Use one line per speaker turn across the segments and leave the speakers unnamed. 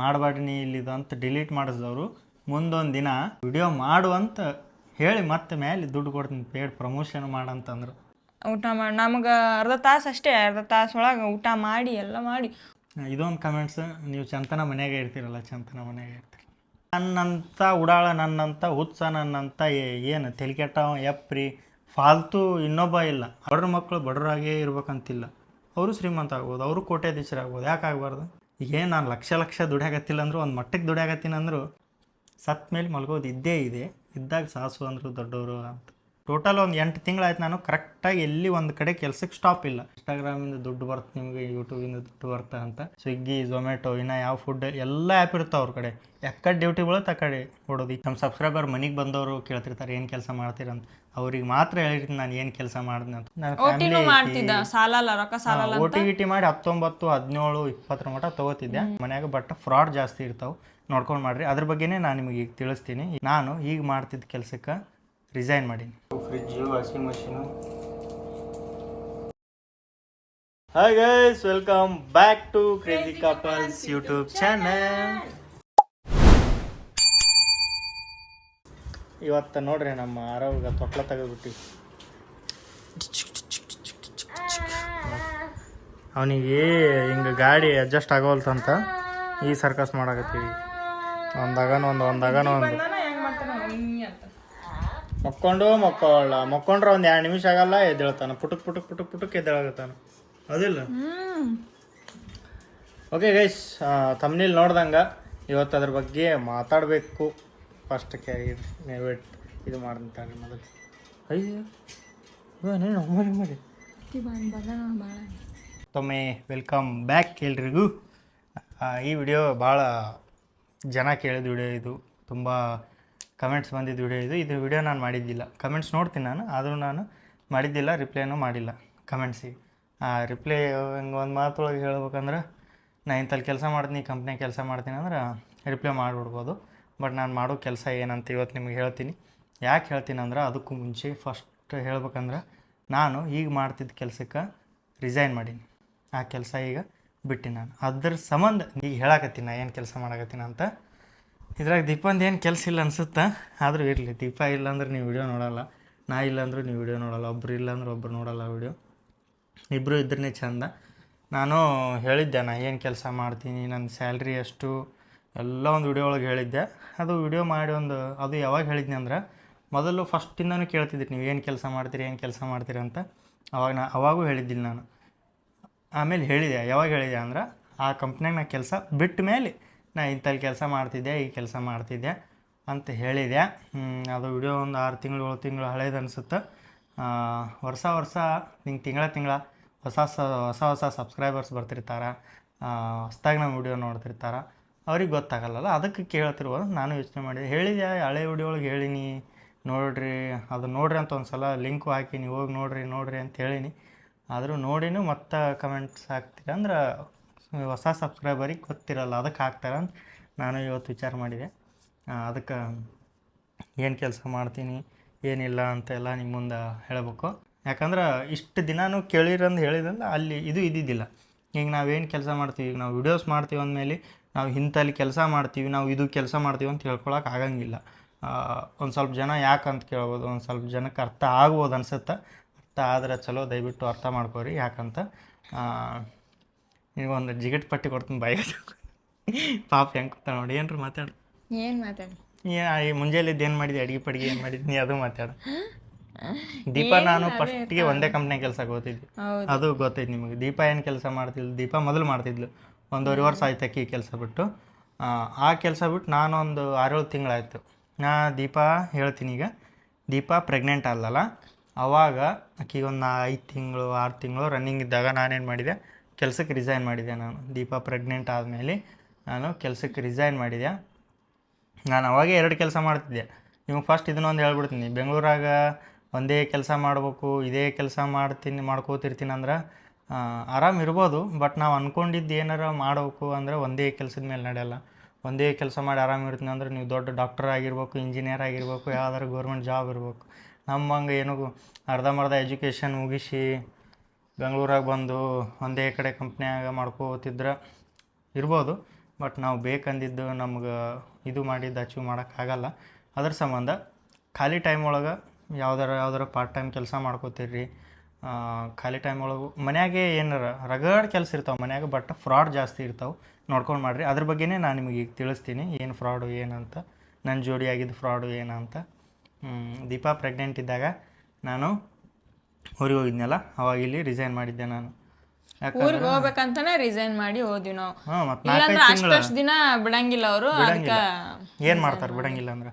ಮಾಡಬೇಡಿ ನೀ ಇಲ್ಲಿದು ಅಂತ ಡಿಲೀಟ್ ಮಾಡಿಸಿದವರು. ಮುಂದೊಂದು ದಿನ ವಿಡಿಯೋ ಮಾಡು ಅಂತ ಹೇಳಿ ಮತ್ತೆ ಮೇಲೆ ದುಡ್ಡು ಕೊಡ್ತೀನಿ ಪೇಡ್ ಪ್ರಮೋಷನ್ ಮಾಡಂತಂದ್ರು.
ಊಟ ಮಾಡಿ ನಮ್ಗೆ ಅರ್ಧ ತಾಸು ಅಷ್ಟೇ ಅರ್ಧ ತಾಸು ಒಳಗೆ ಊಟ ಮಾಡಿ ಎಲ್ಲ ಮಾಡಿ.
ಇದೊಂದು ಕಮೆಂಟ್ಸ್ ನೀವು ಚಂತನ ಮನೆಯಾಗೆ ಇರ್ತೀರಲ್ಲ ಚಂತನ ಮನೆಯಾಗೆ ಇರ್ತೀರಿ. ನನ್ನಂಥ ಉಡಾಳ ನನ್ನಂಥ ಹುತ್ಸ ನನ್ನಂಥ ಏನು ತೆಲಿಕೆಟ್ಟವ ಎಪ್ರಿ ಫಾಲ್ತು ಇನ್ನೊಬ್ಬ ಇಲ್ಲ. ಬಡ್ರ ಮಕ್ಕಳು ಬಡವರಾಗೇ ಇರ್ಬೇಕಂತಿಲ್ಲ. ಅವರು ಶ್ರೀಮಂತ ಆಗ್ಬೋದು ಅವರು ಕೋಟ್ಯಾಧೀಶರಾಗ್ಬೋದು ಯಾಕೆ ಆಗಬಾರ್ದು? ಏನು ನಾನು ಲಕ್ಷ ಲಕ್ಷ ದುಡಿಯಾಗತ್ತಿಲ್ಲ ಅಂದರೂ, ಒಂದು ಮಟ್ಟಕ್ಕೆ ದುಡಿಯಾಗತ್ತೀನಿ ಅಂದರೂ ಸತ್ತ ಮೇಲೆ ಮಲಗೋದು ಇದ್ದೇ ಇದೆ. ಇದ್ದಾಗ ಸಾಸು ಅಂದರು ದೊಡ್ಡವರು ಅಂತ. ಟೋಟಲ್ ಒಂದು ಎಂಟು ತಿಂಗಳಾಯ್ತು ನಾನು. ಕರೆಕ್ಟಾಗಿ ಎಲ್ಲಿ ಒಂದು ಕಡೆ ಕೆಲಸಕ್ಕೆ ಸ್ಟಾಪ್ ಇಲ್ಲ. ಇನ್ಸ್ಟಾಗ್ರಾಮಿಂದ ದುಡ್ಡು ಬರುತ್ತೆ ನಿಮಗೆ ಯೂಟ್ಯೂಬಿಂದ ದುಡ್ಡು ಬರ್ತಾ ಅಂತ. ಸ್ವಿಗ್ಗಿ ಝೊಮ್ಯಾಟೊ ಇನ್ನು ಯಾವ ಫುಡ್ ಎಲ್ಲ ಆ್ಯಪ್ ಇರ್ತಾವೆ ಅವ್ರ ಕಡೆ. ಯಾಕಡೆ ಡ್ಯೂಟಿ ಬೀಳುತ್ತೆ ಆ ಕಡೆ ಕೊಡೋದು ನಮ್ಮ ಸಬ್ಸ್ಕ್ರೈಬರ್ ಮನೆಗೆ ಬಂದವರು ಕೇಳ್ತಿರ್ತಾರೆ ಏನು ಕೆಲಸ ಮಾಡ್ತೀರಂತ ಅವ್ರಿಗೆ ಮಾತ್ರ ಹೇಳಿರ್ತೀನಿ ನಾನು ಏನು ಕೆಲಸ ಮಾಡಿದ್ನ ಅಂತ. ನನ್ನ ಫ್ಯಾಮಿಲಿ ಓಟಿ ಗಿಟಿ ಮಾಡಿ ಹತ್ತೊಂಬತ್ತು ಹದಿನೇಳು ಇಪ್ಪತ್ತರ ಮಟ್ಟ ತಗೋತಿದ್ದೆ. ಮನ್ಯಾಗ ಬಟ್ ಫ್ರಾಡ್ ಜಾಸ್ತಿ ಇರ್ತಾವೆ. ನೋಡ್ಕೊಂಡು ಮಾಡ್ರಿ. ಅದ್ರ ಬಗ್ಗೆನೇ ನಾನು ನಿಮಗೆ ಈಗ ತಿಳಿಸ್ತೀನಿ. ನಾನು ಈಗ ಮಾಡ್ತಿದ್ದ ಕೆಲಸಕ್ಕೆ ರಿಸೈನ್ ಮಾಡೀನಿ. Fridge washing machine hi guys welcome back to crazy couples YouTube channel ಇವತ್ತು ನೋಡ್ರಿ ನಮ್ಮ ಆರೋಗ್ಯ ತೊಟ್ಲ ತೆಗೆದ್ಬಿಟ್ಟು. ಅವನಿಗೆ ಹಿಂಗೆ ಗಾಡಿ ಅಡ್ಜಸ್ಟ್ ಆಗೋಲ್ತಂತ ಈ ಸರ್ಕಸ್ ಮಾಡಾಕತ್ತೀವಿ. ಒಂದಾಗನ ಒಂದು ಒಂದಾಗನ ಒಂದು
ಹೆಂಗ್ ಮಾಡ್ತಾನೆ ಹಿಂಗೆ ಅಂತ
ಮಕ್ಕೊಂಡು ಮಕ್ಕೊಳ್ಳ. ಮಕ್ಕೊಂಡ್ರೆ ಒಂದು ಎರಡು ನಿಮಿಷ ಆಗಲ್ಲ ಎದ್ದೇಳ್ತಾನೆ. ಪುಟಕ್ ಪುಟಕ್ ಪುಟಕ್ ಪುಟಕ್ ಎದ್ದೇಳಾಗತ್ತಾನ ಅದಿಲ್ಲ? ಓಕೆ ಗೈಸ್ ತಮ್ನಿಲ್ ನೋಡ್ದಂಗೆ ಇವತ್ತು ಅದ್ರ ಬಗ್ಗೆ ಮಾತಾಡಬೇಕು. ಫಸ್ಟ್ ಕ್ಯಾರಿ ವೇಟ್ ಇದು ಮಾಡ್ತಾರೆ ಮೊದಲು. ಅಯ್ಯೋ ನೀನು ಮಾಡಿ? ಮಾಡಿ ಮತ್ತೊಮ್ಮೆ ವೆಲ್ಕಮ್ ಬ್ಯಾಕ್ ಎಲ್ರಿಗೂ. ಆ, ಈ ವಿಡಿಯೋ ಭಾಳ ಜನ ಕೇಳಿದ ವಿಡಿಯೋ ಇದು. ತುಂಬ ಕಮೆಂಟ್ಸ್ ಬಂದಿದ್ದ ವಿಡಿಯೋ ಇದು. ಇದು ವಿಡಿಯೋ ನಾನು ಮಾಡಿದ್ದಿಲ್ಲ. ಕಮೆಂಟ್ಸ್ ನೋಡ್ತೀನಿ ನಾನು, ಆದರೂ ನಾನು ಮಾಡಿದ್ದಿಲ್ಲ ರಿಪ್ಲೈನೂ ಮಾಡಿಲ್ಲ. ಕಮೆಂಟ್ಸಿಗೆ ಆ ರಿಪ್ಲೈ ಹಿಂಗೆ ಒಂದು ಮಾತೊಳಗೆ ಹೇಳ್ಬೇಕಂದ್ರೆ ನಾನು ಇಂಥಲ್ಲಿ ಕೆಲಸ ಮಾಡ್ತೀನಿ ಕಂಪ್ನಿಯಾಗ ಕೆಲಸ ಮಾಡ್ತೀನಿ ಅಂದ್ರೆ ರಿಪ್ಲೈ ಮಾಡಿಬಿಡ್ಬೋದು. ಬಟ್ ನಾನು ಮಾಡೋ ಕೆಲಸ ಏನಂತ ಇವತ್ತು ನಿಮಗೆ ಹೇಳ್ತೀನಿ. ಯಾಕೆ ಹೇಳ್ತೀನಿ ಅಂದ್ರೆ, ಅದಕ್ಕೂ ಮುಂಚೆ ಫಸ್ಟ್ ಹೇಳ್ಬೇಕಂದ್ರೆ, ನಾನು ಈಗ ಮಾಡ್ತಿದ್ದ ಕೆಲಸಕ್ಕೆ ರಿಸೈನ್ ಮಾಡೀನಿ. ಆ ಕೆಲಸ ಈಗ ಬಿಟ್ಟು ನಾನು. ಅದ್ರ ಸಂಬಂಧ, ಈಗ ಹೇಳಕತ್ತೀನಿ ನಾ ಏನು ಕೆಲಸ ಮಾಡಕತ್ತೀನಿ ಅಂತ. ಇದ್ರಾಗ ದೀಪಂದು ಏನು ಕೆಲಸ ಇಲ್ಲ ಅನ್ಸುತ್ತೆ? ಆದರೂ ಇರಲಿ, ದೀಪ ಇಲ್ಲ ಅಂದ್ರೆ ನೀವು ವಿಡಿಯೋ ನೋಡಲ್ಲ. ನಾ ಇಲ್ಲ ಅಂದ್ರೆ ನೀವು ವಿಡಿಯೋ ನೋಡಲ್ಲ, ಒಬ್ರು ಇಲ್ಲಾಂದ್ರೆ ಒಬ್ರು ನೋಡಲ್ಲ ವಿಡಿಯೋ. ಇಬ್ಬರು ಇದ್ರೇ ಚಂದ. ನಾನು ಹೇಳಿದ್ದೆ, ನಾ ಏನು ಕೆಲಸ ಮಾಡ್ತೀನಿ ನನ್ನ ಸ್ಯಾಲ್ರಿ ಎಷ್ಟು? ಎಲ್ಲ ಒಂದು ವಿಡಿಯೋ ಒಳಗೆ ಹೇಳಿದ್ದೆ. ಅದು ವಿಡಿಯೋ ಮಾಡಿ ಒಂದು, ಅದು ಯಾವಾಗ ಹೇಳಿದ್ನಿ ಅಂದ್ರೆ, ಮೊದಲು ಫಸ್ಟಿಂದನೂ ಕೇಳ್ತಿದ್ದೆ ನೀವು ಏನು ಕೆಲಸ ಮಾಡ್ತೀರಿ, ಏನು ಕೆಲಸ ಮಾಡ್ತೀರಿ ಅಂತ. ಅವಾಗ ನಾ, ಅವಾಗೂ ಹೇಳಿದ್ದಿಲ್ಲ ನಾನು. ಆಮೇಲೆ ಹೇಳಿದೆ, ಯಾವಾಗ ಹೇಳಿದೆ ಅಂದ್ರೆ, ಆ ಕಂಪ್ನ್ಯಾಗ ನಾ ಕೆಲಸ ಬಿಟ್ಟ ಮೇಲೆ ನಾ ಇಂಥಲ್ಲಿ ಕೆಲಸ ಮಾಡ್ತಿದ್ದೆ, ಈ ಕೆಲಸ ಮಾಡ್ತಿದ್ದೆ ಅಂತ ಹೇಳಿದೆ. ಅದು ವಿಡಿಯೋ ಒಂದು ಆರು ತಿಂಗಳು, ಏಳು ತಿಂಗಳು ಹಳೇದು ಅನಿಸುತ್ತೆ. ವರ್ಷ ವರ್ಷ ಹಿಂಗೆ ತಿಂಗಳ ತಿಂಗಳ ಹೊಸ ಹೊಸ ಹೊಸ ಸಬ್ಸ್ಕ್ರೈಬರ್ಸ್ ಬರ್ತಿರ್ತಾರೆ. ಹೊಸ್ದಾಗಿ ನಮ್ಮ ವಿಡಿಯೋ ನೋಡ್ತಿರ್ತಾರೆ. ಅವ್ರಿಗೆ ಗೊತ್ತಾಗಲ್ಲಲ್ಲ, ಅದಕ್ಕೆ ಕೇಳ್ತಿರ್ಬೋದು. ನಾನು ಯೋಚನೆ ಮಾಡಿದೆ. ಹೇಳಿದೆ ಹಳೆ ವಿಡಿಯೋ ಒಳಗೆ ಹೇಳಿನಿ. ನೋಡ್ರಿ ಅದು ನೋಡ್ರಿ ಅಂತ ಒಂದು ಸಲ ಲಿಂಕು ಹಾಕಿನಿ ಹೋಗಿ ನೋಡ್ರಿ ನೋಡ್ರಿ ಅಂತ ಹೇಳಿನಿ. ಆದರೂ ನೋಡಿನೂ ಮತ್ತೆ ಕಮೆಂಟ್ಸ್ ಹಾಕ್ತೀರಿ ಅಂದ್ರೆ ಹೊಸ ಸಬ್ಸ್ಕ್ರೈಬರಿಗೆ ಗೊತ್ತಿರಲ್ಲ, ಅದಕ್ಕೆ ಹಾಕ್ತಾರೆ ಅಂತ ನಾನು ಇವತ್ತು ವಿಚಾರ ಮಾಡಿದೆ. ಅದಕ್ಕೆ ಏನು ಕೆಲಸ ಮಾಡ್ತೀನಿ, ಏನಿಲ್ಲ ಅಂತೆಲ್ಲ ನಿಮ್ಮ ಮುಂದೆ ಹೇಳಬೇಕು. ಯಾಕಂದ್ರೆ ಇಷ್ಟು ದಿನಾನು ಕೇಳಿರಂದು ಹೇಳಿದ್ರಲ್ಲ, ಅಲ್ಲಿ ಇದು ಇದ್ದಿದ್ದಿಲ್ಲ. ಈಗ ನಾವೇನು ಕೆಲಸ ಮಾಡ್ತೀವಿ, ಈಗ ನಾವು ವಿಡಿಯೋಸ್ ಮಾಡ್ತೀವಿ ಅಂದಮೇಲೆ ನಾವು ಇಂಥಲ್ಲಿ ಕೆಲಸ ಮಾಡ್ತೀವಿ, ನಾವು ಇದು ಕೆಲಸ ಮಾಡ್ತೀವಿ ಅಂತ ಹೇಳ್ಕೊಳಕ್ಕೆ ಆಗಂಗಿಲ್ಲ. ಒಂದು ಸ್ವಲ್ಪ ಜನ ಯಾಕೆ ಅಂತ ಕೇಳ್ಬೋದು, ಒಂದು ಸ್ವಲ್ಪ ಜನಕ್ಕೆ ಅರ್ಥ ಆಗ್ಬೋದು ಅನ್ಸುತ್ತೆ. ಅರ್ಥ ಆದ್ರೆ ಚಲೋ, ದಯವಿಟ್ಟು ಅರ್ಥ ಮಾಡ್ಕೋರಿ ಯಾಕಂತ. ಈಗ ಒಂದು ಜಿಗಟ್ ಪಟ್ಟಿ ಕೊಡ್ತೀನಿ ಬಾಯಿಗೆ. ಪಾಪ ಹೆಂಗೆ ಕೂತ ನೋಡಿ ಏನ್ರಿ ಮಾತಾಡು
ಏನು ಮಾತಾಡಿ
ಏ- ಈ ಮುಂಜಾನೆದ್ದು ಏನು ಮಾಡಿದೆ ಅಡಿಗೆ ಪಡಿಗೆ ಏನು ಮಾಡಿದ್ನಿ ಅದು ಮಾತಾಡ. ದೀಪ ನಾನು ಫಸ್ಟಿಗೆ ಒಂದೇ ಕಂಪ್ನಿಯಾಗ ಕೆಲಸ ಹೋಗ್ತಿದ್ದೆ
ಹೌದು.
ಅದು ಗೊತ್ತೈತೆ ನಿಮಗೆ. ದೀಪ ಏನು ಕೆಲಸ ಮಾಡ್ತಿದ್ಲು? ದೀಪ ಮೊದಲು ಮಾಡ್ತಿದ್ಲು. ಒಂದೂವರೆ ವರ್ಷ ಆಯ್ತು ಅಕ್ಕಿ ಕೆಲಸ ಬಿಟ್ಟು. ಆ, ಆ ಕೆಲಸ ಬಿಟ್ಟು ನಾನೊಂದು ಆರೇಳು ತಿಂಗಳಾಯಿತು. ನಾ ದೀಪ ಹೇಳ್ತೀನಿ ಈಗ. ದೀಪ ಪ್ರೆಗ್ನೆಂಟ್ ಅಲ್ಲಲ್ಲ. ಅವಾಗ ಆಕಿಗೆ ಒಂದು ಐದು ತಿಂಗಳು ಆರು ತಿಂಗಳು ರನ್ನಿಂಗ್ ಇದ್ದಾಗ ನಾನೇನು ಮಾಡಿದೆ? ಕೆಲಸಕ್ಕೆ ರಿಸೈನ್ ಮಾಡಿದೆ ನಾನು? ದೀಪ ಪ್ರೆಗ್ನೆಂಟ್ ಆದಮೇಲೆ ನಾನು ಕೆಲಸಕ್ಕೆ ರಿಸೈನ್ ಮಾಡಿದೆ ನಾನು ಅವಾಗೇ ಎರಡು ಕೆಲಸ ಮಾಡ್ತಿದ್ದೆ. ನಿಮಗೆ ಫಸ್ಟ್ ಇದನ್ನೊಂದು ಹೇಳ್ಬಿಡ್ತೀನಿ. ಬೆಂಗಳೂರಾಗ ಒಂದೇ ಕೆಲಸ ಮಾಡ್ಬೇಕು, ಇದೇ ಕೆಲಸ ಮಾಡ್ತೀನಿ, ಮಾಡ್ಕೋತಿರ್ತೀನಿ ಅಂದ್ರೆ ಆರಾಮ್ ಇರ್ಬೋದು. ಬಟ್ ನಾವು ಅಂದ್ಕೊಂಡಿದ್ದು ಏನಾರ ಮಾಡಬೇಕು ಅಂದ್ರೆ ಒಂದೇ ಕೆಲಸದ ಮೇಲೆ ನಡೆಯಲ್ಲ. ಒಂದೇ ಕೆಲಸ ಮಾಡಿ ಆರಾಮ್ ಇರ್ತೀನಿ ಅಂದ್ರೆ ನೀವು ದೊಡ್ಡ ಡಾಕ್ಟರ್ ಆಗಿರ್ಬೇಕು ಇಂಜಿನಿಯರ್ ಆಗಿರ್ಬೇಕು ಯಾವ್ದಾದ್ರು ಗೌರ್ಮೆಂಟ್ ಜಾಬ್ ಇರಬೇಕು. ನಮ್ಮಂಗೆ ಏನೋ ಅರ್ಧಂಬರ್ಧ ಎಜುಕೇಷನ್ ಮುಗಿಸಿ ಬೆಂಗಳೂರಾಗ ಬಂದು ಒಂದೇ ಕಡೆ ಕಂಪ್ನ್ಯಾಗ ಮಾಡ್ಕೋತಿದ್ರೆ ಇರ್ಬೋದು, ಬಟ್ ನಾವು ಬೇಕಂದಿದ್ದು ನಮ್ಗೆ ಇದು ಮಾಡಿದ್ದು ಅಚೀವ್ ಮಾಡೋಕ್ಕಾಗಲ್ಲ ಅದ್ರ ಸಂಬಂಧ ಖಾಲಿ ಟೈಮ್ ಒಳಗೆ ಯಾವ್ದಾರ ಯಾವ್ದಾರ ಪಾರ್ಟ್ ಟೈಮ್ ಕೆಲಸ ಮಾಡ್ಕೋತೀರಿ ಖಾಲಿ ಟೈಮ್ ಒಳಗೆ ಮನ್ಯಾಗೆ ಏನಾರ ರಗಡ್ ಕೆಲಸ ಇರ್ತಾವೆ ಮನ್ಯಾಗ, ಬಟ್ ಫ್ರಾಡ್ ಜಾಸ್ತಿ ಇರ್ತಾವೆ. ನೋಡ್ಕೊಂಡು ಮಾಡಿರಿ. ಅದ್ರ ಬಗ್ಗೆನೇ ನಾನು ನಿಮಗೆ ಈಗ ತಿಳಿಸ್ತೀನಿ. ಏನು ಫ್ರಾಡು ಏನಂತ ನನ್ನ ಜೋಡಿ ಆಗಿದ್ದು ಫ್ರಾಡು ಏನಂತ ದೀಪಾ ಪ್ರೆಗ್ನೆಂಟ್ ಇದ್ದಾಗ ನಾನು ಊರಿಗೆ ಹೋಗಿದ್ನಲ್ಲ ಅವಾಗ ಇಲ್ಲಿ ರಿಸೈನ್ ಮಾಡಿದ್ದೆ ನಾನು.
ಊರಿಗೆ ಹೋಗ್ಬೇಕಂತಾನೆ ರಿಸೈನ್ ಮಾಡಿ ಹೋದ್ವಿ ನಾವು.
ಹಾಂ ಮತ್ತು
ಇಲ್ಲಾಂದ್ರೆ
ನಾಲ್ಕೈದು
ದಿನ ಬಿಡಂಗಿಲ್ಲ ಅವರು ಅದಕ್ಕೆ
ಏನು ಮಾಡ್ತಾರೆ ಬಿಡಂಗಿಲ್ಲ ಅಂದ್ರೆ?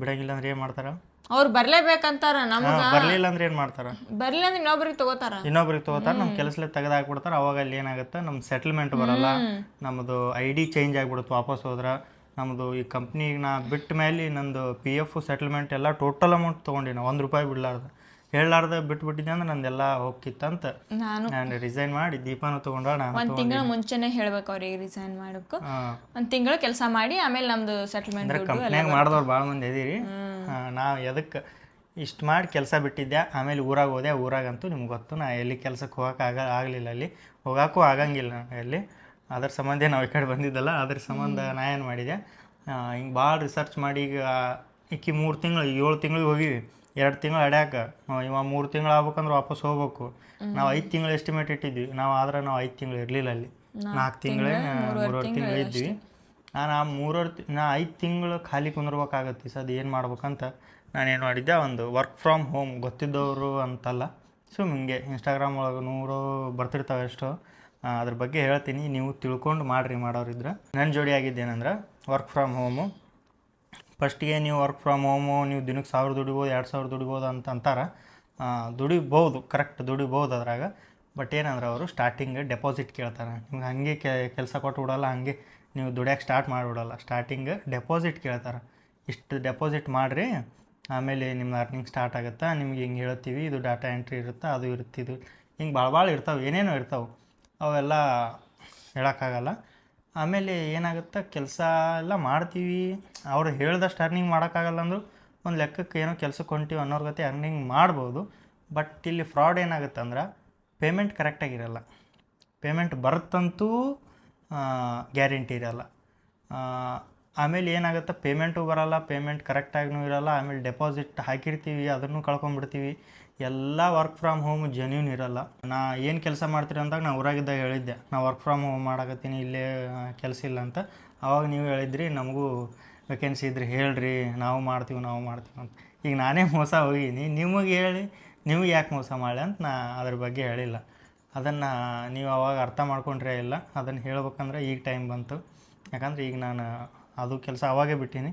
ಬಿಡಂಗಿಲ್ಲ ಅಂದ್ರೆ ಏನು ಮಾಡ್ತಾರ?
ಅವ್ರು ಬರ್ಲೇಬೇಕಂತಾರ ನಮ್ಗ.
ಬರಲಿಲ್ಲ ಅಂದ್ರೆ ಏನು ಮಾಡ್ತಾರ?
ಬರ್ಲಿಲ್ಲ ಅಂದ್ರೆ ಇನ್ನೊಬ್ರಿಗೆ ತಗೋತಾರ.
ಇನ್ನೊಬ್ರಿಗೆ ತಗೋತಾರ ನಮ್ ಕೆಲಸಲೇ ತೆಗೆದು ಹಾಕ್ಬಿಡ್ತಾರೆ ಅವಾಗ ಅಲ್ಲಿ ಏನಾಗುತ್ತೆ ನಮ್ ಸೆಟಲ್ಮೆಂಟ್ ಬರಲ್ಲ. ನಮ್ದು ಐ ಡಿ ಚೇಂಜ್ ಆಗ್ಬಿಡುತ್ತೆ ವಾಪಸ್ ಹೋದ್ರ. ನಮ್ದು ಈ ಕಂಪ್ನಿಗೆ ನಾ ಬಿಟ್ಟ ಮೇಲೆ ನಂದು ಪಿ ಎಫ್ ಸೆಟಲ್ಮೆಂಟ್ ಎಲ್ಲ ಟೋಟಲ್ ಅಮೌಂಟ್ ತೊಗೊಂಡಿನ ಒಂದು ರೂಪಾಯಿ ಬಿಡ್ಲಾರ್ದು. ಹೇಳಲಾರ್ದೆ ಬಿಟ್ಬಿಟ್ಟಿದ್ದೆ ಅಂದ್ರೆ ನಂದೆಲ್ಲ ಹೋಗ್ಕಿತ್ತಂತ
ನಾನು
ನಾನು ರಿಸೈನ್ ಮಾಡಿ ದೀಪಾನು ತಗೊಂಡೋಣ ನಾನು
ಒಂದ್ ತಿಂಗಳ ಮುಂಚೆನೆ ಹೇಳ್ಬೇಕು ಅವ್ರಿಗೆ ರಿಸೈನ್ ಮಾಡಬೇಕು ಒಂದ್ ತಿಂಗಳು ಕೆಲಸ ಮಾಡಿ ಆಮೇಲೆ ನಮ್ದು ಸೆಟಲ್ಮೆಂಟ್
ಅಂದ್ರೆ ಕಂಪ್ನ್ಯಾಗ ಮಾಡಿದವ್ರು ಭಾಳ ಮಂದಿ ಇದೀರಿ. ನಾವು ಎದಕ್ಕೆ ಇಷ್ಟು ಮಾಡಿ ಕೆಲಸ ಬಿಟ್ಟಿದ್ದೆ ಆಮೇಲೆ ಊರಾಗ ಹೋದೆ ಊರಾಗಂತೂ ನಿಮ್ಗೆ ಗೊತ್ತು ನಾ ಎಲ್ಲಿ ಕೆಲಸಕ್ಕೆ ಹೋಗಕ್ಕೆ ಆಗ ಆಗಲಿಲ್ಲ ಅಲ್ಲಿ. ಹೋಗೋಕ್ಕೂ ಆಗಂಗಿಲ್ಲ ಅಲ್ಲಿ ಅದ್ರ ಸಂಬಂಧ ನಾವು ಈ ಕಡೆ ಬಂದಿದ್ದಲ್ಲ ಅದ್ರ ಸಂಬಂಧ ನಾ ಏನು ಮಾಡಿದೆ? ಹಿಂಗೆ ಭಾಳ ರಿಸರ್ಚ್ ಮಾಡಿ ಈಗ ಇಕ್ಕಿ ಮೂರು ತಿಂಗಳು ಏಳು ತಿಂಗಳಿಗೆ ಹೋಗಿವಿ ಎರಡು ತಿಂಗಳು ಅಡ್ಯಾಕ. ಇವ ಮೂರು ತಿಂಗಳು ಆಗ್ಬೇಕಂದ್ರೆ ವಾಪಸ್ ಹೋಗ್ಬೇಕು. ನಾವು ಐದು ತಿಂಗಳು ಎಸ್ಟಿಮೇಟ್ ಇಟ್ಟಿದ್ವಿ. ನಾವು ಆದ್ರೆ ನಾವು ಐದು ತಿಂಗಳು ಇರಲಿಲ್ಲ ಅಲ್ಲಿ. ನಾಲ್ಕು ತಿಂಗಳೇ ಮೂರುವರೆ ತಿಂಗಳು ಇದ್ವಿ. ನಾನು ಆ ಮೂರವರೆ ನಾ ಐದು ತಿಂಗಳು ಖಾಲಿ ಕುಂದಿರ್ಬೇಕಾಗತ್ತೆ. ಸದ್ ಏನು ಮಾಡ್ಬೇಕಂತ. ಏನು ಮಾಡಿದ್ದೆ ಒಂದು ವರ್ಕ್ ಫ್ರಮ್ ಹೋಮ್ ಗೊತ್ತಿದ್ದವರು ಅಂತಲ್ಲ. ಸೊ ಹಿಂಗೆ ಇನ್ಸ್ಟಾಗ್ರಾಮ್ ಒಳಗೆ ನೂರು ಬರ್ತಿರ್ತಾವೆ ಎಷ್ಟೋ. ಅದ್ರ ಬಗ್ಗೆ ಹೇಳ್ತೀನಿ. ನೀವು ತಿಳ್ಕೊಂಡು ಮಾಡಿರಿ ಮಾಡೋರಿದ್ರೆ. ನನ್ನ ಜೋಡಿ ಆಗಿದ್ದೇನಂದ್ರೆ ವರ್ಕ್ ಫ್ರಮ್ ಹೋಮು ಫಸ್ಟಿಗೆ ನೀವು ವರ್ಕ್ ಫ್ರಮ್ ಹೋಮು ನೀವು ದಿನಕ್ಕೆ ಸಾವಿರ ದುಡಿಬೋದು, ಎರಡು ಸಾವಿರ ದುಡಿಬೋದು ಅಂತ ಅಂತಾರೆ. ದುಡಿಬೋದು ಕರೆಕ್ಟ್ ದುಡಿಬೋದು ಅದ್ರಾಗ. ಬಟ್ ಏನಂದ್ರೆ ಅವರು ಸ್ಟಾರ್ಟಿಂಗ್ ಡೆಪಾಸಿಟ್ ಕೇಳ್ತಾರೆ. ನಿಮ್ಗೆ ಹಾಗೆ ಕೆಲಸ ಕೊಟ್ಟು ಬಿಡೋಲ್ಲ, ಹಾಗೆ ನೀವು ದುಡಿಯೋಕೆ ಸ್ಟಾರ್ಟ್ ಮಾಡಿಬಿಡಲ್ಲ. ಸ್ಟಾರ್ಟಿಂಗ್ ಡೆಪಾಸಿಟ್ ಕೇಳ್ತಾರೆ. ಇಷ್ಟು ಡೆಪಾಸಿಟ್ ಮಾಡಿರಿ, ಆಮೇಲೆ ನಿಮ್ಮ ಅರ್ನಿಂಗ್ ಸ್ಟಾರ್ಟ್ ಆಗುತ್ತೆ, ನಿಮ್ಗೆ ಹಿಂಗೆ ಹೇಳ್ತೀವಿ, ಇದು ಡಾಟಾ ಎಂಟ್ರಿ ಇರುತ್ತೆ, ಅದು ಇರುತ್ತೆ ಇದು. ಹಿಂಗೆ ಭಾಳ ಭಾಳ ಇರ್ತಾವೆ, ಏನೇನೋ ಇರ್ತಾವೆ. ಅವೆಲ್ಲ ಹೇಳೋಕ್ಕಾಗಲ್ಲ. ಆಮೇಲೆ ಏನಾಗುತ್ತೆ, ಕೆಲಸ ಎಲ್ಲ ಮಾಡ್ತೀವಿ. ಅವ್ರು ಹೇಳ್ದಷ್ಟು ಅರ್ನಿಂಗ್ ಮಾಡೋಕ್ಕಾಗಲ್ಲ ಅಂದರೂ ಒಂದು ಲೆಕ್ಕಕ್ಕೆ ಏನೋ ಕೆಲಸಕ್ಕೆ ಹೊಂಟೀವಿ ಅನ್ನೋರ ಗತಿ ಅರ್ನಿಂಗ್ ಮಾಡ್ಬೋದು. ಬಟ್ ಇಲ್ಲಿ ಫ್ರಾಡ್ ಏನಾಗುತ್ತೆ ಅಂದ್ರೆ ಪೇಮೆಂಟ್ ಕರೆಕ್ಟಾಗಿರಲ್ಲ ಪೇಮೆಂಟ್ ಬರುತ್ತಂತೂ ಗ್ಯಾರಂಟಿ ಇರಲ್ಲ. ಆಮೇಲೆ ಏನಾಗುತ್ತೆ ಪೇಮೆಂಟು ಬರಲ್ಲ ಪೇಮೆಂಟ್ ಕರೆಕ್ಟಾಗೂ ಇರಲ್ಲ. ಆಮೇಲೆ ಡೆಪಾಸಿಟ್ ಹಾಕಿರ್ತೀವಿ, ಅದನ್ನು ಕಳ್ಕೊಂಬಿಡ್ತೀವಿ. ಎಲ್ಲ ವರ್ಕ್ ಫ್ರಮ್ ಹೋಮ್ ಜೆನ್ಯೂನ್ ಇರಲ್ಲ. ನಾ ಏನು ಕೆಲಸ ಮಾಡ್ತೀರಿ ಅಂದಾಗ ನಾ ಊರಾಗಿದ್ದಾಗ ಹೇಳಿದ್ದೆ. ನಾ ವರ್ಕ್ ಫ್ರಮ್ ಹೋಮ್ ಮಾಡಕತ್ತೀನಿ, ಇಲ್ಲೇ ಕೆಲಸ ಇಲ್ಲ ಅಂತ. ಅವಾಗ ನೀವು ಹೇಳಿದ್ರಿ, ನಮಗೂ ವೇಕೆನ್ಸಿ ಇದ್ರೆ ಹೇಳ್ರಿ, ನಾವು ಮಾಡ್ತೀವಿ ನಾವು ಮಾಡ್ತೀವಿ ಅಂತ. ಈಗ ನಾನೇ ಮೋಸ ಹೋಗೀನಿ ನಿಮಗೆ ಹೇಳಿ, ನಿಮಗೆ ಯಾಕೆ ಮೋಸ ಮಾಡಲಿ ಅಂತ ನಾ ಅದ್ರ ಬಗ್ಗೆ ಹೇಳಿಲ್ಲ. ಅದನ್ನು ನೀವು ಅವಾಗ ಅರ್ಥ ಮಾಡ್ಕೊಂಡ್ರೆ ಇಲ್ಲ. ಅದನ್ನು ಹೇಳ್ಬೇಕಂದ್ರೆ ಈಗ ಟೈಮ್ ಬಂತು. ಯಾಕಂದ್ರೆ ಈಗ ನಾನು ಅದು ಕೆಲಸ ಅವಾಗೇ ಬಿಟ್ಟೀನಿ.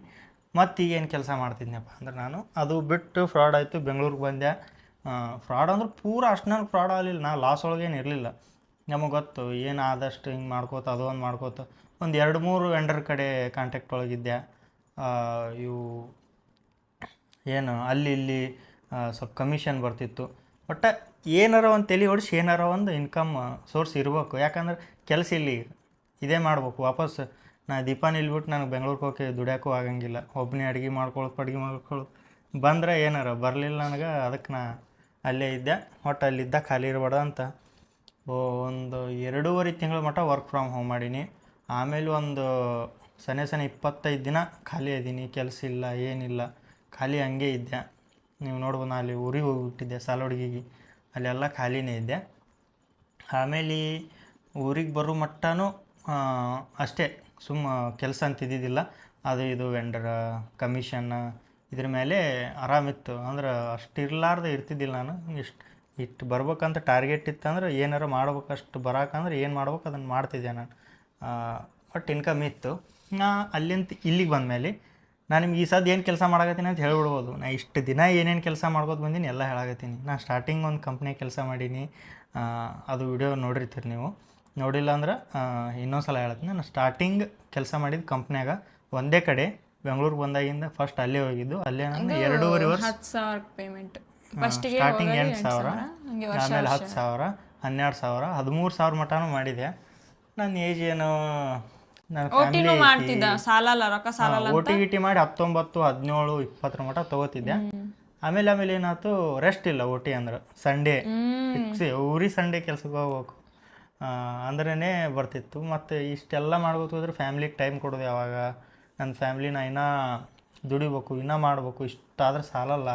ಮತ್ತು ಈಗ ಏನು ಕೆಲಸ ಮಾಡ್ತಿದ್ನಪ್ಪ ಅಂದ್ರೆ ನಾನು, ಅದು ಬಿಟ್ಟು ಫ್ರಾಡ್ ಆಯಿತು. ಬೆಂಗಳೂರಿಗೆ ಬಂದೆ. ಫ್ರಾಡ್ ಅಂದ್ರೆ ಪೂರ ಅಷ್ಟು ನನಗೆ ಫ್ರಾಡ್ ಆಗಲಿಲ್ಲ. ನಾ ಲಾಸ್ ಒಳಗೇನು ಇರಲಿಲ್ಲ. ನಮಗೆ ಗೊತ್ತು, ಏನು ಆದಷ್ಟು ಹಿಂಗೆ ಮಾಡ್ಕೋತ, ಅದು ಒಂದು ಮಾಡ್ಕೋತ. ಒಂದು ಎರಡು ಮೂರು ವೆಂಡರ್ ಕಡೆ ಕಾಂಟ್ಯಾಕ್ಟ್ ಒಳಗಿದ್ದೆ ಇವು ಏನು, ಅಲ್ಲಿ ಇಲ್ಲಿ ಸ್ವಲ್ಪ ಕಮಿಷನ್ ಬರ್ತಿತ್ತು. ಒಟ್ಟು ಏನಾರ ಒಂದು ತಲೆ ಹೊಡಿಸಿ, ಏನಾರ ಒಂದು ಇನ್ಕಮ್ ಸೋರ್ಸ್ ಇರಬೇಕು. ಯಾಕಂದ್ರೆ ಕೆಲಸ ಇಲ್ಲಿ. ಇದೇ ಮಾಡ್ಬೇಕು. ವಾಪಸ್ ನಾ ದೀಪಾನ ಇಲ್ಬಿಟ್ಟು ನನಗೆ ಬೆಂಗ್ಳೂರಿಗೆ ಹೋಗಿ ದುಡಿಯೋಕ್ಕೂ ಆಗಂಗಿಲ್ಲ. ಒಬ್ಬನೇ ಅಡುಗೆ ಮಾಡ್ಕೊಳ್ಳೋದು ಅಡುಗೆ ಮಾಡ್ಕೊಳ್ಳೋದು ಬಂದರೆ ಏನಾರ ಬರಲಿಲ್ಲ ನನಗೆ ಅದಕ್ಕೆ ನಾ ಅಲ್ಲೇ ಇದ್ದೆ ಒಟ್ಟು ಅಲ್ಲಿದ್ದ ಖಾಲಿ ಇರಬಾರ್ದು ಅಂತ. ಒಂದು ಎರಡೂವರೆ ತಿಂಗಳ ಮಟ್ಟ ವರ್ಕ್ ಫ್ರಮ್ ಹೋಮ್ ಮಾಡೀನಿ. ಆಮೇಲೆ ಒಂದು ಸನೆ ಸನೆ ಇಪ್ಪತ್ತೈದು ದಿನ ಖಾಲಿ ಇದ್ದೀನಿ ಕೆಲಸ ಇಲ್ಲ, ಏನಿಲ್ಲ. ಖಾಲಿ ಹಂಗೆ ಇದ್ದೆ. ನೀವು ನೋಡ್ಬೋದು ನಾ ಅಲ್ಲಿ ಊರಿಗೆ ಹೋಗಿಬಿಟ್ಟಿದ್ದೆ ಸಾಲುಡ್ಗಿಗೆ ಅಲ್ಲೆಲ್ಲ ಖಾಲಿನೇ ಇದ್ದೆ. ಆಮೇಲೆ ಊರಿಗೆ ಬರೋ ಮಟ್ಟನೂ ಅಷ್ಟೇ. ಸುಮ್ಮ ಕೆಲಸ ಅಂತ ಇದ್ದಿದ್ದಿಲ್ಲ. ಅದು ಇದು ವೆಂಡರ್ ಕಮಿಷನ್ ಇದ್ರ ಮೇಲೆ ಆರಾಮಿತ್ತು ಅಂದ್ರೆ ಅಷ್ಟು ಇರಲಾರ್ದೆ ಇರ್ತಿದ್ದಿಲ್ಲ ನಾನು. ಇಷ್ಟು ಇಷ್ಟು ಬರ್ಬೇಕಂತ ಟಾರ್ಗೆಟ್ ಇತ್ತಂದ್ರೆ ಏನಾರು ಮಾಡ್ಬೇಕು, ಅಷ್ಟು ಬರಾಕಂದ್ರೆ ಏನು ಮಾಡ್ಬೇಕು ಅದನ್ನು ಮಾಡ್ತಿದ್ದೆ ನಾನು. ಬಟ್ ಇನ್ಕಮ್ ಇತ್ತು. ನಾ ಅಲ್ಲಿಂದ ಇಲ್ಲಿಗೆ ಬಂದಮೇಲೆ ನಾನು ನಿಮ್ಗೆ ಈ ಸದ್ದು ಏನು ಕೆಲಸ ಮಾಡಕತ್ತೀನಿ ಅಂತ ಹೇಳ್ಬಿಡ್ಬೋದು. ನಾ ಇಷ್ಟು ದಿನ ಏನೇನು ಕೆಲಸ ಮಾಡ್ಬೋದು ಬಂದೀನಿ, ಎಲ್ಲ ಹೇಳಾಕತ್ತೀನಿ. ನಾನು ಸ್ಟಾರ್ಟಿಂಗ್ ಒಂದು ಕಂಪ್ನಿ ಕೆಲಸ ಮಾಡೀನಿ. ಅದು ವಿಡಿಯೋ ನೋಡಿರ್ತೀರಿ ನೀವು. ನೋಡಿಲ್ಲ ಅಂದ್ರೆ ಇನ್ನೊಂದು ಸಲ ಹೇಳ್ತೀನಿ ನಾನು ಸ್ಟಾರ್ಟಿಂಗ್ ಕೆಲಸ ಮಾಡಿದ ಕಂಪ್ನ್ಯಾಗ ಒಂದೇ ಕಡೆ ಬೆಂಗಳೂರಿಗೆ ಬಂದಾಗಿಂದ ಫಸ್ಟ್ ಅಲ್ಲೇ ಹೋಗಿದ್ದು. ಅಲ್ಲೇ ನಾನು ಎರಡೂವರೆ ವರ್ಷ
ಹತ್ತು ಸಾವಿರ ಪೇಮೆಂಟ್ ಫಸ್ಟಿಗೆ
ಸ್ಟಾರ್ಟಿಂಗ್ ಎಂಟು ಸಾವಿರ ಆಮೇಲೆ ಹತ್ತು ಸಾವಿರ ಹನ್ನೆರಡು ಸಾವಿರ ಹದಿಮೂರು ಸಾವಿರ ಮಟನೂ ಮಾಡಿದೆ. ನನ್ನ ಏಜ್ ಏನು ನನ್ನ
ಓಟಿನೂ ಮಾಡ್ತಿದ್ದ ಸಾಲಲ್ಲ ರೊಕ್ಕ ಸಾಲಲ್ಲ
ಓ ಟಿ ಗಿಟಿ ಮಾಡಿ ಹತ್ತೊಂಬತ್ತು ಹದಿನೇಳು ಇಪ್ಪತ್ತರ ಮಟ ತಗೋತಿದ್ದೆ. ಆಮೇಲೆ ಆಮೇಲೆ ಏನಾಯ್ತು ರೆಸ್ಟ್ ಇಲ್ಲ ಓಟಿ ಅಂದ್ರೆ ಸಂಡೇ ಫಿಕ್ಸ್ ಊರಿ ಸಂಡೇ ಕೆಲ್ಸಕ್ಕೆ ಹೋಗ್ಬೇಕು. ಅಂದ್ರೇ ಬರ್ತಿತ್ತು. ಮತ್ತು ಇಷ್ಟೆಲ್ಲ ಮಾಡ್ಬೋದು ಅಂದ್ರೆ ಫ್ಯಾಮ್ಲಿಗೆ ಟೈಮ್ ಕೊಡೋದು ಯಾವಾಗ? ನನ್ನ ಫ್ಯಾಮ್ಲಿನ ಇನ್ನೂ ದುಡಿಬೇಕು, ಇನ್ನೂ ಮಾಡಬೇಕು, ಇಷ್ಟಾದ್ರೆ ಸಾಲಲ್ಲ.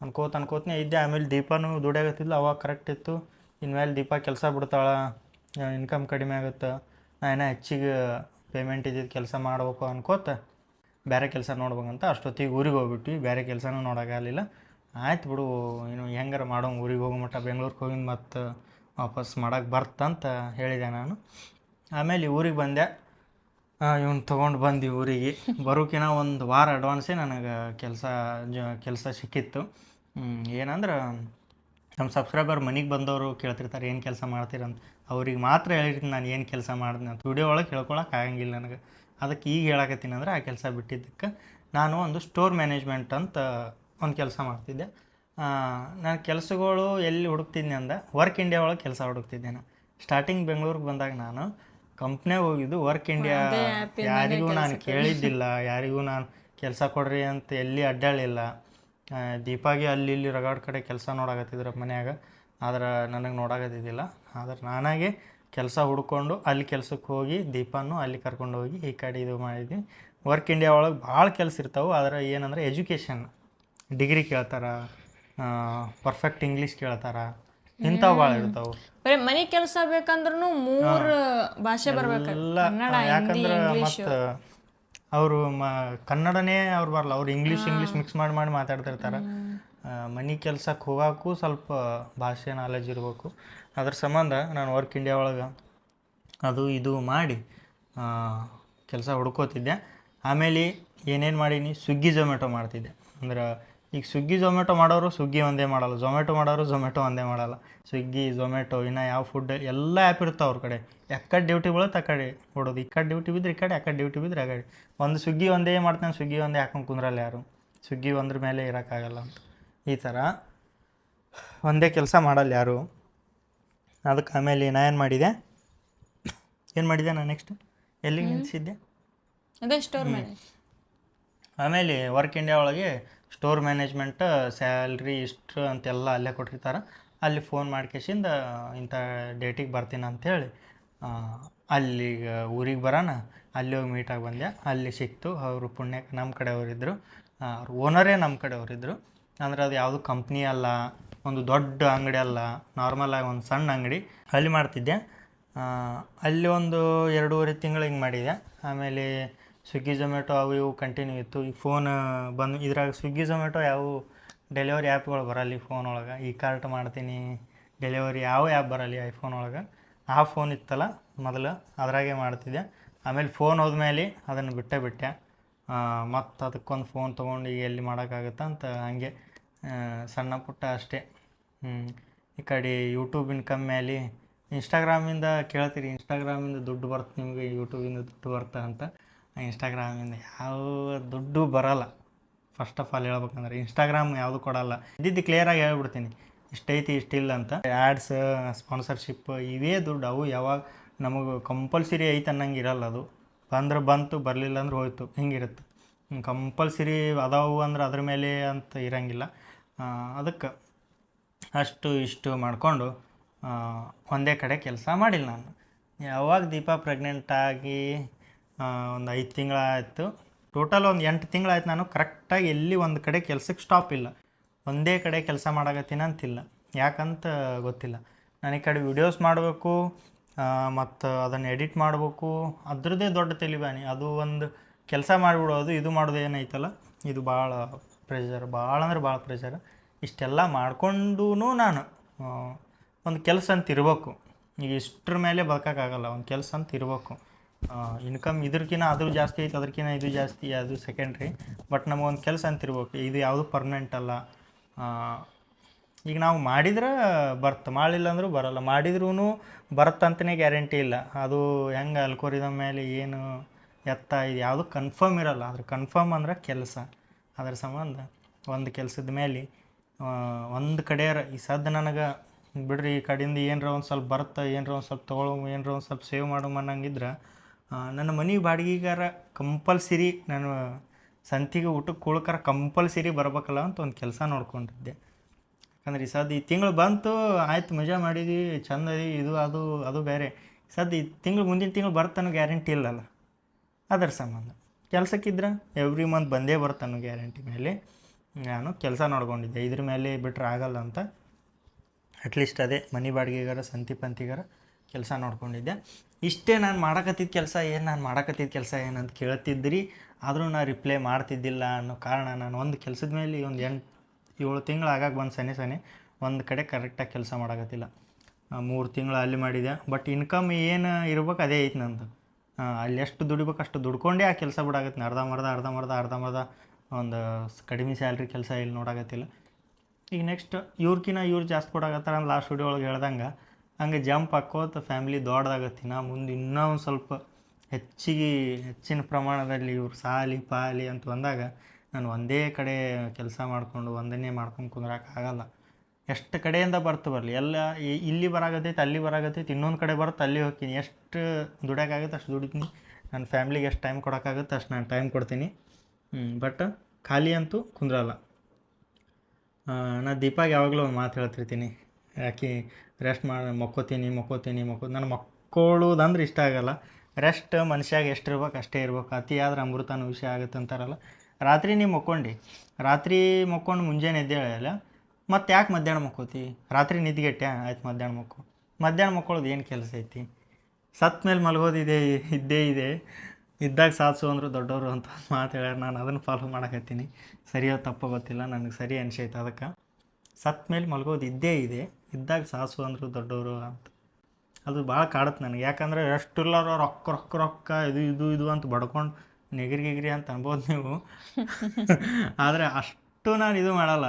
ಅನ್ಕೋತ ಅನ್ಕೋತನೇ ಇದ್ದೆ. ಆಮೇಲೆ ದೀಪನೂ ದುಡಿಯಾಗತ್ತಿದ್ಲು ಅವಾಗ ಕರೆಕ್ಟ್ ಇತ್ತು. ಇನ್ಮೇಲೆ ದೀಪ ಕೆಲಸ ಬಿಡ್ತಾಳೆ. ಇನ್ಕಮ್ ಕಡಿಮೆ ಆಗುತ್ತೆ. ನಾ ಇನ್ನೂ ಹೆಚ್ಚಿಗೆ ಪೇಮೆಂಟ್ ಇದ್ದಿದ್ದು ಕೆಲಸ ಮಾಡ್ಬೇಕು ಅನ್ಕೋತ ಬೇರೆ ಕೆಲಸ ನೋಡ್ಬೇಕಂತ ಅಷ್ಟೊತ್ತಿಗೆ ಊರಿಗೆ ಹೋಗ್ಬಿಟ್ವಿ. ಬೇರೆ ಕೆಲಸನೂ ನೋಡೋಕ್ಕಾಗಲಿಲ್ಲ ಆಯ್ತು ಬಿಡು ಏನು ಹೆಂಗಾರ ಮಾಡೋ ಊರಿಗೆ ಹೋಗೋ ಮಟ್ಟ ಬೆಂಗ್ಳೂರಿಗೆ ಹೋಗಿದ್ದು ಮತ್ತು ವಾಪಸ್ ಮಾಡೋಕೆ ಬರ್ತಂತ ಹೇಳಿದೆ ನಾನು. ಆಮೇಲೆ ಊರಿಗೆ ಬಂದೆ. ಇವನು ತೊಗೊಂಡು ಬಂದು ಊರಿಗೆ ಬರೋಕಿನ ಒಂದು ವಾರ ಅಡ್ವಾನ್ಸೇ ನನಗೆ ಕೆಲಸ ಜ, ಕೆಲಸ ಸಿಕ್ಕಿತ್ತು. ಏನಂದ್ರೆ ನಮ್ಮ ಸಬ್ಸ್ಕ್ರೈಬರ್ ಮನೆಗೆ ಬಂದವರು ಕೇಳ್ತಿರ್ತಾರೆ, ಏನು ಕೆಲಸ ಮಾಡ್ತೀರಂತ ಅವ್ರಿಗೆ ಮಾತ್ರ ಹೇಳಿರ್ತೀನಿ ನಾನು ಏನು ಕೆಲಸ ಮಾಡಿದ್ನ ಅಂತ. ವಿಡಿಯೋ ಒಳಗೆ ಹೇಳ್ಕೊಳಕ್ಕೆ ಆಗಂಗಿಲ್ಲ ನನಗೆ. ಅದಕ್ಕೆ ಈಗ ಹೇಳಕತ್ತೀನಿ ಅಂದ್ರೆ ಆ ಕೆಲಸ ಬಿಟ್ಟಿದ್ದಕ್ಕೆ ನಾನು ಒಂದು ಸ್ಟೋರ್ ಮ್ಯಾನೇಜ್ಮೆಂಟ್ ಅಂತ ಒಂದು ಕೆಲಸ ಮಾಡ್ತಿದ್ದೆ. ನಾನು ಕೆಲಸಗಳು ಎಲ್ಲಿ ಹುಡುಕ್ತಿದ್ದೆ ಅಂದ ವರ್ಕ್ ಇಂಡಿಯಾ ಒಳಗೆ ಕೆಲಸ ಹುಡುಕ್ತಿದ್ದೆ ನಾನು ಸ್ಟಾರ್ಟಿಂಗ್ ಬೆಂಗಳೂರಿಗೆ ಬಂದಾಗ ನಾನು ಕಂಪ್ನಿಯಾಗ ಹೋಗಿದ್ದು ವರ್ಕ್ ಇಂಡಿಯಾ ಯಾರಿಗೂ ನಾನು ಕೇಳಿದ್ದಿಲ್ಲ. ಯಾರಿಗೂ ನಾನು ಕೆಲಸ ಕೊಡ್ರಿ ಅಂತ ಎಲ್ಲಿ ಅಡ್ಡಾಳಿಲ್ಲ ದೀಪಾಗಿ ಅಲ್ಲಿ ಇಲ್ಲಿ ರಗಡ್ ಕಡೆ ಕೆಲಸ ನೋಡಾಕತ್ತಿದ್ರು ಮನ್ಯಾಗ. ಆದ್ರೆ ನನಗೆ ನೋಡಾಕತ್ತಿದ್ದಿಲ್ಲ. ಆದ್ರೆ ನಾನಾಗೆ ಕೆಲಸ ಹುಡ್ಕೊಂಡು ಅಲ್ಲಿ ಕೆಲ್ಸಕ್ಕೆ ಹೋಗಿ ದೀಪಾನು ಅಲ್ಲಿ ಕರ್ಕೊಂಡು ಹೋಗಿ ಈ ಕಡೆ ಇದು ಮಾಡಿದ್ವಿ. ವರ್ಕ್ ಇಂಡಿಯಾ ಒಳಗೆ ಭಾಳ ಕೆಲಸ ಇರ್ತಾವೆ. ಆದ್ರೆ ಏನಂದ್ರೆ ಎಜುಕೇಷನ್ ಡಿಗ್ರಿ ಕೇಳ್ತಾರ ಪರ್ಫೆಕ್ಟ್ ಇಂಗ್ಲೀಷ್ ಕೇಳ್ತಾರ. ಇಂಥವು ಭಾಳ ಇರ್ತಾವು.
ಬರೀ ಮನೆ ಕೆಲಸ ಬೇಕಂದ್ರೂ ಮೂರು ಭಾಷೆ ಬರ್ಬೇಕು. ಕನ್ನಡ ಹಿಂದಿ
ಯಾಕಂದ್ರೆ ಮತ್ತು ಅವರು ಮ ಕನ್ನಡನೇ ಅವ್ರು ಬರಲ್ಲ. ಅವ್ರು ಇಂಗ್ಲೀಷ್ ಇಂಗ್ಲೀಷ್ ಮಿಕ್ಸ್ ಮಾಡಿ ಮಾಡಿ ಮಾತಾಡ್ತಿರ್ತಾರೆ. ಮನೆ ಕೆಲ್ಸಕ್ಕೆ ಹೋಗೋಕ್ಕೂ ಸ್ವಲ್ಪ ಭಾಷೆ ನಾಲೆಜ್ ಇರಬೇಕು. ಅದ್ರ ಸಂಬಂಧ ನಾನು ವರ್ಕ್ ಇಂಡಿಯಾ ಒಳಗೆ ಅದು ಇದು ಮಾಡಿ ಕೆಲಸ ಹುಡ್ಕೋತಿದ್ದೆ. ಆಮೇಲೆ ಏನೇನು ಮಾಡೀನಿ? ಸ್ವಿಗ್ಗಿ ಝೊಮ್ಯಾಟೊ ಮಾಡ್ತಿದ್ದೆ. ಅಂದ್ರೆ ಈಗ ಸ್ವಿಗ್ಗಿ ಝೊಮ್ಯಾಟೊ ಮಾಡೋರು ಸ್ವಿಗ್ಗಿ ಒಂದೇ ಮಾಡಲ್ಲ. ಝೊಮ್ಯಾಟೊ ಮಾಡೋರು ಝೊಮ್ಯಾಟೊ ಒಂದೇ ಮಾಡಲ್ಲ. ಸ್ವಿಗ್ಗಿ ಝೊಮ್ಯಾಟೊ ಇನ್ನು ಯಾವ ಫುಡ್ ಎಲ್ಲ ಆ್ಯಪ್ ಇರ್ತಾವೆ ಅವ್ರ ಕಡೆ. ಎಕ್ಕಡೆ ಡ್ಯೂಟಿ ಬೀಳುತ್ತೆ ಆ ಕಡೆ ಹೊಡೋದು ಈ ಕಡೆ ಡ್ಯೂಟಿ ಬಿದ್ದರೆ ಈ ಕಡೆ ಆ ಕಡೆ ಡ್ಯೂಟಿ ಬಿದ್ದರೆ ಆ ಕಡೆ. ಒಂದು ಸ್ವಿಗ್ಗಿ ಒಂದೇ ಮಾಡ್ತಾನೆ ಸ್ವಿಗ್ಗಿ ಒಂದೇ ಹಾಕೊಂಡು ಕುಂದ್ರಲ್ಲ ಯಾರು? ಸ್ವಿಗ್ಗಿ ಒಂದ್ರ ಮೇಲೆ ಇರೋಕ್ಕಾಗಲ್ಲ ಅಂತ. ಈ ಥರ ಒಂದೇ ಕೆಲಸ ಮಾಡಲ್ಲ ಯಾರು? ಅದಕ್ಕೆ ಆಮೇಲೆ ನಾ ಏನು ಮಾಡಿದೆ? ಏನು ಮಾಡಿದೆ ನಾನು ನೆಕ್ಸ್ಟ್ ಎಲ್ಲಿಗೆ ನಿಲ್ಲಿಸಿದ್ದೆ
ಅದೇ ಸ್ಟೋರ್ ಮ್ಯಾನೇಜ್
ಆಮೇಲೆ ವರ್ಕ್ ಇಂಡಿಯಾ ಒಳಗೆ ಸ್ಟೋರ್ ಮ್ಯಾನೇಜ್ಮೆಂಟ್ ಸ್ಯಾಲ್ರಿ ಇಷ್ಟು ಅಂತೆಲ್ಲ ಅಲ್ಲೇ ಕೊಟ್ಟಿರ್ತಾರೆ. ಅಲ್ಲಿ ಫೋನ್ ಮಾಡ್ಕೇಶಿಂದ ಇಂಥ ಡೇಟಿಗೆ ಬರ್ತೀನಿ ಅಂಥೇಳಿ ಅಲ್ಲಿಗೆ ಊರಿಗೆ ಬರೋಣ ಅಲ್ಲಿ ಹೋಗಿ ಮೀಟಾಗಿ ಬಂದೆ ಅಲ್ಲಿ ಸಿಕ್ತು, ಅವರು ಪುಣ್ಯಕ್ಕೆ ನಮ್ಮ ಕಡೆಯವರಿದ್ದರು ಅವ್ರ ಓನರೇ ನಮ್ಮ ಕಡೆಯವರಿದ್ದರು ಅಂದ್ರೆ ಅದು ಯಾವುದು ಕಂಪ್ನಿ ಅಲ್ಲ, ಒಂದು ದೊಡ್ಡ ಅಂಗಡಿ ಅಲ್ಲ ನಾರ್ಮಲ್ ಆಗಿ ಒಂದು ಸಣ್ಣ ಅಂಗಡಿ. ಅಲ್ಲಿ ಮಾಡ್ತಿದ್ದೆ ಅಲ್ಲಿ ಒಂದು ಎರಡೂವರೆ ತಿಂಗಳು ಹಿಂಗೆ ಮಾಡಿದೆ ಆಮೇಲೆ ಸ್ವಿಗ್ಗಿ ಝೊಮ್ಯಾಟೊ ಅವು ಇವು ಕಂಟಿನ್ಯೂ ಇತ್ತು. ಈ ಫೋನ್ ಬಂದು ಇದ್ರಾಗ ಸ್ವಿಗ್ಗಿ ಝೊಮ್ಯಾಟೊ ಯಾವ ಡೆಲಿವರಿ ಆ್ಯಪ್ಗಳು ಬರಲಿ ಈ ಫೋನ್ ಒಳಗೆ. ಈ ಕಾರ್ಟ್ ಮಾಡ್ತೀನಿ ಡೆಲಿವರಿ ಯಾವ ಆ್ಯಪ್ ಬರಲಿ ಐಫೋನ್ ಒಳಗೆ. ಆ ಫೋನ್ ಇತ್ತಲ್ಲ ಮೊದಲು ಅದ್ರಾಗೆ ಮಾಡ್ತಿದ್ದೆ. ಆಮೇಲೆ ಫೋನ್ ಹೋದ್ಮೇಲೆ ಅದನ್ನು ಬಿಟ್ಟೇ ಬಿಟ್ಟೆ. ಮತ್ತು ಅದಕ್ಕೊಂದು ಫೋನ್ ತೊಗೊಂಡು ಈಗ ಎಲ್ಲಿ ಮಾಡೋಕ್ಕಾಗುತ್ತಾ ಅಂತ ಹಂಗೆ ಸಣ್ಣ ಪುಟ್ಟ ಅಷ್ಟೇ. ಈ ಕಡೆ ಯೂಟ್ಯೂಬ್ ಇನ್ಕಮ್ ಮೇಲೆ ಇನ್ಸ್ಟಾಗ್ರಾಮಿಂದ ಕೇಳ್ತೀರಿ. ಇನ್ಸ್ಟಾಗ್ರಾಮಿಂದ ದುಡ್ಡು ಬರ್ತೆ ನಿಮಗೆ ಯೂಟ್ಯೂಬಿಂದ ದುಡ್ಡು ಬರ್ತಾ ಅಂತ. ಇನ್ಸ್ಟಾಗ್ರಾಮಿಂದ ಯಾವ ದುಡ್ಡು ಬರಲ್ಲ. ಫಸ್ಟ್ ಆಫ್ ಆಲ್ ಹೇಳ್ಬೇಕಂದ್ರೆ ಇನ್ಸ್ಟಾಗ್ರಾಮ್ ಯಾವುದು ಕೊಡಲ್ಲ. ಇದ್ದಿದ್ದು ಕ್ಲಿಯರಾಗಿ ಹೇಳ್ಬಿಡ್ತೀನಿ. ಇಷ್ಟೈತಿ, ಇಷ್ಟಿಲ್ಲ ಅಂತ. ಆ್ಯಡ್ಸ್ ಸ್ಪಾನ್ಸರ್ಶಿಪ್ ಇವೇ ದುಡ್ಡು. ಅವು ಯಾವಾಗ ನಮಗೆ ಕಂಪಲ್ಸರಿ ಐತೆ ಅನ್ನಂಗೆ ಇರಲ್ಲ ಅದು. ಬಂದ್ರೆ ಬಂತು, ಬರಲಿಲ್ಲ ಅಂದ್ರೆ ಹೋಯ್ತು. ಹಿಂಗಿರುತ್ತೆ. ಕಂಪಲ್ಸರಿ ಅದಾವು ಅಂದ್ರೆ ಅದ್ರ ಮೇಲೆ ಅಂತ ಇರಂಗಿಲ್ಲ. ಅದಕ್ಕೆ ಅಷ್ಟು ಇಷ್ಟು ಮಾಡಿಕೊಂಡು ಒಂದೇ ಕಡೆ ಕೆಲಸ ಮಾಡಿಲ್ಲ ನಾನು. ಯಾವಾಗ ದೀಪ ಪ್ರೆಗ್ನೆಂಟ್ ಆಗಿ ಒಂದು ಐದು ತಿಂಗಳಾಯಿತು. ಟೋಟಲ್ ಒಂದು ಎಂಟು ತಿಂಗಳಾಯ್ತು ನಾನು. ಕರೆಕ್ಟಾಗಿ ಎಲ್ಲಿ ಒಂದು ಕಡೆ ಕೆಲ್ಸಕ್ಕೆ ಸ್ಟಾಪ್ ಇಲ್ಲ. ಒಂದೇ ಕಡೆ ಕೆಲಸ ಅಂತಿಲ್ಲ. ಯಾಕಂತ ಗೊತ್ತಿಲ್ಲ. ನಾನು ಈ ಕಡೆ ವಿಡಿಯೋಸ್ ಮಾಡಬೇಕು ಮತ್ತು ಅದನ್ನು ಎಡಿಟ್ ಮಾಡಬೇಕು. ಅದ್ರದ್ದೇ ದೊಡ್ಡ ತಲಿಬಾನಿ. ಅದು ಒಂದು ಕೆಲಸ ಮಾಡಿಬಿಡೋದು, ಇದು ಮಾಡೋದು ಏನೈತಲ್ಲ? ಇದು ಭಾಳ ಪ್ರೆಷರ್ ಭಾಳ ಅಂದ್ರೆ ಭಾಳ ಪ್ರೆಷರ್ ಇಷ್ಟೆಲ್ಲ ಮಾಡ್ಕೊಂಡೂ ನಾನು ಒಂದು ಕೆಲಸ ಅಂತ ಇರಬೇಕು. ಈಗ ಇಷ್ಟ್ರ ಮೇಲೆ ಬದುಕೋಕ್ಕಾಗಲ್ಲ ಒಂದು ಕೆಲಸ ಅಂತ ಇರಬೇಕು. ಇನ್ಕಮ್ ಇದ್ರಕಿನ ಅದು ಜಾಸ್ತಿ ಐತೆ ಅದ್ರಕಿನ ಇದು ಜಾಸ್ತಿ, ಅದು ಸೆಕೆಂಡ್ರಿ ಬಟ್ ನಮಗೊಂದು ಕೆಲಸ ಅಂತ ಇರ್ಬೇಕು, ಇದು ಯಾವುದು ಪರ್ಮನೆಂಟ್ ಅಲ್ಲ. ಈಗ ನಾವು ಮಾಡಿದ್ರೆ ಬರ್ತ ಮಾಡಿಲ್ಲ ಅಂದರೂ ಬರಲ್ಲ ಮಾಡಿದ್ರೂ ಬರುತ್ತಂತನೇ ಗ್ಯಾರಂಟಿ ಇಲ್ಲ. ಅದು ಹೆಂಗೆ ಅಲ್ಕೋರಿದಮ್ ಮೇಲೆ ಏನು ಎತ್ತ, ಇದು ಯಾವುದು ಕನ್ಫರ್ಮ್ ಇರಲ್ಲ. ಅದ್ರ ಕನ್ಫರ್ಮ್ ಅಂದ್ರೆ ಕೆಲಸ. ಅದ್ರ ಸಂಬಂಧ ಒಂದು ಕೆಲಸದ ಮೇಲೆ ಒಂದು ಕಡೆ ಈ ಸದ್ದು ನನಗೆ, ಬಿಡ್ರಿ ಈ ಕಡೆಯಿಂದ ಏನರ ಒಂದು ಸ್ವಲ್ಪ ಬರುತ್ತೆ ಏನರ ಒಂದು ಸ್ವಲ್ಪ ತೊಗೊಳೋ, ಏನರ ಒಂದು ಸ್ವಲ್ಪ ಸೇವ್ ಮಾಡೋ ಅನ್ನಂಗಿದ್ರೆ ನನ್ನ ಮನೆ ಬಾಡಿಗೆಗಾರ ಕಂಪಲ್ಸರಿ ನಾನು ಸಂತಿಗೆ ಊಟಕ್ಕೆ ಕುಳ್ಕರ ಕಂಪಲ್ಸರಿ ಬರ್ಬೇಕಲ್ಲ ಅಂತ ಒಂದು ಕೆಲಸ ನೋಡ್ಕೊಂಡಿದ್ದೆ. ಯಾಕಂದ್ರೆ ಸದ್ ಈ ತಿಂಗಳು ಬಂತು, ಆಯ್ತು, ಮಜಾ ಮಾಡಿದ್ವಿ, ಚಂದ ಇದು, ಅದು ಅದು ಬೇರೆ. ಸದ್ ಈ ತಿಂಗಳು ಮುಂದಿನ ತಿಂಗಳು ಬರ್ತಾನೋ ಗ್ಯಾರಂಟಿ ಇಲ್ಲಲ್ಲ. ಅದರ ಸಂಬಂಧ. ಕೆಲಸಕ್ಕಿದ್ರೆ ಎವ್ರಿ ಮಂತ್ ಬಂದೇ ಬರ್ತಾನೋ ಗ್ಯಾರಂಟಿ ಮೇಲೆ ನಾನು ಕೆಲಸ ನೋಡ್ಕೊಂಡಿದ್ದೆ. ಇದ್ರ ಮೇಲೆ ಬಿಟ್ರೆ ಆಗಲ್ಲ ಅಂತ. ಅಟ್ಲೀಸ್ಟ್ ಅದೇ ಮನೆ ಬಾಡಿಗೆಗಾರ, ಸಂತಿ ಪಂತಿಗಾರ ಕೆಲಸ ನೋಡ್ಕೊಂಡಿದ್ದೆ. ಇಷ್ಟೇ ನಾನು ಮಾಡಕತ್ತಿದ್ದ ಕೆಲಸ ಏನು, ನಾನು ಮಾಡಕತ್ತಿದ್ದ ಕೆಲಸ ಏನಂತ ಕೇಳ್ತಿದ್ರಿ. ಆದರೂ ನಾನು ರಿಪ್ಲೈ ಮಾಡ್ತಿದ್ದಿಲ್ಲ ಅನ್ನೋ ಕಾರಣ ನಾನು ಒಂದು ಕೆಲಸದ ಮೇಲೆ ಒಂದು ಎಂಟು, ಏಳು ತಿಂಗಳು ಆಗಾಗ ಬಂದು ಸನೆ ಸನೆ ಒಂದು ಕಡೆ ಕರೆಕ್ಟಾಗಿ ಕೆಲಸ ಮಾಡಕತ್ತಿಲ್ಲ. ಮೂರು ತಿಂಗಳು ಅಲ್ಲಿ ಮಾಡಿದೆ. ಬಟ್ ಇನ್ಕಮ್ ಏನು ಇರ್ಬೇಕು ಅದೇ ಐತೆ ನಂದು. ಅಲ್ಲಿ ಎಷ್ಟು ದುಡಿಬೇಕು ಅಷ್ಟು ದುಡ್ಕೊಂಡೇ ಆ ಕೆಲಸ ಬಿಡಾಗತ್ತೆ ಅರ್ಧ ಮರ್ಧ ಅರ್ಧ ಮರ್ಧ ಅರ್ಧ ಮರ್ಧ ಒಂದು ಕಡಿಮೆ ಸ್ಯಾಲ್ರಿ ಕೆಲಸ ಇಲ್ಲಿ ನೋಡಾಗತ್ತಿಲ್ಲ ಈಗ ನೆಕ್ಸ್ಟ್ ಇವ್ರಕಿನ್ನ ಇವ್ರು ಜಾಸ್ತಿ ಕೊಡಾಕತ್ತಾರ ಅಂತ ಲಾಸ್ಟ್ ವಿಡಿಯೋ ಒಳಗೆ ಹೇಳ್ದಂಗೆ ಹಂಗೆ ಜಂಪ್ ಹಾಕೋತ ಫ್ಯಾಮಿಲಿ ದೊಡ್ಡದಾಗತ್ತಿನ. ಮುಂದೆ ಇನ್ನೂ ಒಂದು ಸ್ವಲ್ಪ ಹೆಚ್ಚಿಗೆ, ಹೆಚ್ಚಿನ ಪ್ರಮಾಣದಲ್ಲಿ ಇವ್ರು ಸಾಲಿ, ಪಾಲಿ ಅಂತ ಬಂದಾಗ ನಾನು ಒಂದೇ ಕಡೆ ಕೆಲಸ ಮಾಡಿಕೊಂಡು, ಒಂದನ್ನೇ ಮಾಡ್ಕೊಂಡು ಕುಂದ್ರಕ್ಕಾಗಲ್ಲ ಎಷ್ಟು ಕಡೆಯಿಂದ ಬರ್ತು ಬರಲಿ? ಎಲ್ಲ ಇಲ್ಲಿ ಬರಾಗತ್ತೈತೆ ಅಲ್ಲಿ ಬರಾಗತ್ತೈತೆ ಇನ್ನೊಂದು ಕಡೆ ಬರುತ್ತೆ ಅಲ್ಲಿ ಹೋಗ್ತೀನಿ. ಎಷ್ಟು ದುಡಿಯೋಕ್ಕಾಗುತ್ತೆ ಅಷ್ಟು ದುಡಿತೀನಿ. ನನ್ನ ಫ್ಯಾಮ್ಲಿಗೆ ಎಷ್ಟು ಟೈಮ್ ಕೊಡೋಕ್ಕಾಗುತ್ತೆ ಅಷ್ಟು ನಾನು ಟೈಮ್ ಕೊಡ್ತೀನಿ. ಬಟ್ ಖಾಲಿ ಅಂತೂ ಕುಂದ್ರಲ್ಲ. ನಾನು ದೀಪಾಗ ಯಾವಾಗಲೂ ಒಂದು ಮಾತು ಹೇಳ್ತಿರ್ತೀನಿ. ಯಾಕೆ ರೆಸ್ಟ್ ಮಾಡಿ ಮಕ್ಕೋತೀನಿ ಮಕ್ಕೋತೀನಿ, ಮಕ್ಕೋ, ನಾನು ಮಕ್ಕೊಳ್ಳೋದಂದ್ರೆ ಇಷ್ಟ ಆಗಲ್ಲ. ರೆಸ್ಟ್ ಮನುಷ್ಯಾಗ ಎಷ್ಟು ಇರ್ಬೇಕು ಅಷ್ಟೇ ಇರ್ಬೇಕು. ಅತಿ ಆದ್ರೆ ಅಮೃತ ಅನ್ನೋ ವಿಷಯ ಆಗುತ್ತೆ ಅಂತಾರಲ್ಲ. ರಾತ್ರಿ ನೀವು ಮಕ್ಕೊಂಡು. ರಾತ್ರಿ ಮಕ್ಕೊಂಡು ಮುಂಜಾನೆ ಎದ್ದೇಳಲ್ಲ ಮತ್ತೆ ಯಾಕೆ ಮಧ್ಯಾಹ್ನ ಮಕ್ಕೋತಿ? ರಾತ್ರಿ ನಿದ್ಗೆಟ್ಟೆ ಆಯ್ತು ಮಧ್ಯಾಹ್ನ ಮಕ್ಕೋ. ಮಧ್ಯಾಹ್ನ ಮಕ್ಕೊಳ್ಳೋದು ಏನು ಕೆಲಸ ಐತಿ? ಸತ್ತ ಮೇಲೆ ಮಲಗೋದಿದೆ, ಇದ್ದೇ ಇದೆ. ಇದ್ದಾಗ ಸಾಧಿಸು ಅಂದರು ದೊಡ್ಡವರು ಅಂತ ಮಾತು ಹೇಳ್ಯಾರ. ನಾನು ಅದನ್ನು ಫಾಲೋ ಮಾಡಕತ್ತೀನಿ. ಸರಿಯೋ ತಪ್ಪೋ ಗೊತ್ತಿಲ್ಲ. ನನಗೆ ಸರಿ ಅನಿಸೈತೆ ಅದಕ್ಕೆ. ಸತ್ತ ಮೇಲೆ ಮಲಗೋದು ಇದ್ದೇ ಇದೆ. ಇದ್ದಾಗ ಸಾಸು ಅಂದರು ದೊಡ್ಡವರು ಅಂತ. ಅದು ಭಾಳ ಕಾಡುತ್ತೆ ನನಗೆ. ಯಾಕಂದರೆ ಎಷ್ಟು ಇಲ್ಲಾರ ರೊಕ್ಕ ರೊಕ್ಕ ರೊಕ್ಕ ಇದು ಇದು ಇದು ಅಂತ ಬಡ್ಕೊಂಡು ನೆಗಿರಿ ಗಿಗಿರಿ ಅಂತ ಅನ್ಬೋದು ನೀವು. ಆದರೆ ಅಷ್ಟು ನಾನು ಇದು ಮಾಡಲ್ಲ.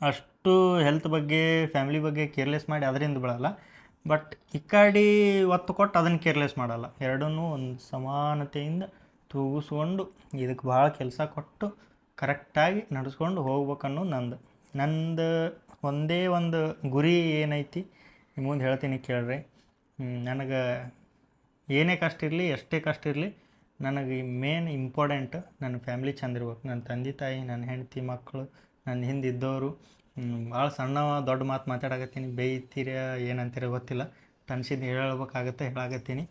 ಅಷ್ಟು ಹೆಲ್ತ್ ಬಗ್ಗೆ ಫ್ಯಾಮಿಲಿ ಬಗ್ಗೆ ಕೇರ್ಲೆಸ್ ಮಾಡಿ ಅದರಿಂದ ಬಿಡಲ್ಲ ಬಟ್ ಇಕ್ಕಾಡಿ ಕಡೆ ಒತ್ತು ಕೊಟ್ಟು ಅದನ್ನು ಕೇರ್ಲೆಸ್ ಮಾಡಲ್ಲ. ಎರಡನ್ನೂ ಒಂದು ಸಮಾನತೆಯಿಂದ ತೂಗಿಸ್ಕೊಂಡು ಇದಕ್ಕೆ ಭಾಳ ಕೆಲಸ ಕೊಟ್ಟು ಕರೆಕ್ಟಾಗಿ ನಡೆಸ್ಕೊಂಡು ಹೋಗ್ಬೇಕನ್ನೋ ನಂದು. ನಂದು ಒಂದೇ ಒಂದು ಗುರಿ ಏನೈತಿ? ನಿಮ್ಮ ಮುಂದೆ ಹೇಳ್ತೀನಿ ಕೇಳ್ರಿ. ನನಗೆ ಏನೇ ಕಷ್ಟ ಇರಲಿ, ಎಷ್ಟೇ ಕಷ್ಟ ಇರಲಿ, ನನಗೆ ಮೇನ್ ಇಂಪಾರ್ಟೆಂಟ್ ನನ್ನ ಫ್ಯಾಮ್ಲಿ ಚಂದ ಇರ್ಬೇಕು. ನನ್ನ ತಂದೆ ತಾಯಿ, ನನ್ನ ಹೆಂಡತಿ ಮಕ್ಕಳು, ನನ್ನ ಹಿಂದೆ ಇದ್ದವರು. ಭಾಳ ಸಣ್ಣ ದೊಡ್ಡ ಮಾತು ಮಾತಾಡಕತ್ತೀನಿ. ಬೇಯ್ತೀರ, ಏನಂತೀರ ಗೊತ್ತಿಲ್ಲ. ತನ್ಸಿದ್ದು ಹೇಳಬೇಕಾಗತ್ತೆ ಹೇಳಾಗತ್ತೀನಿ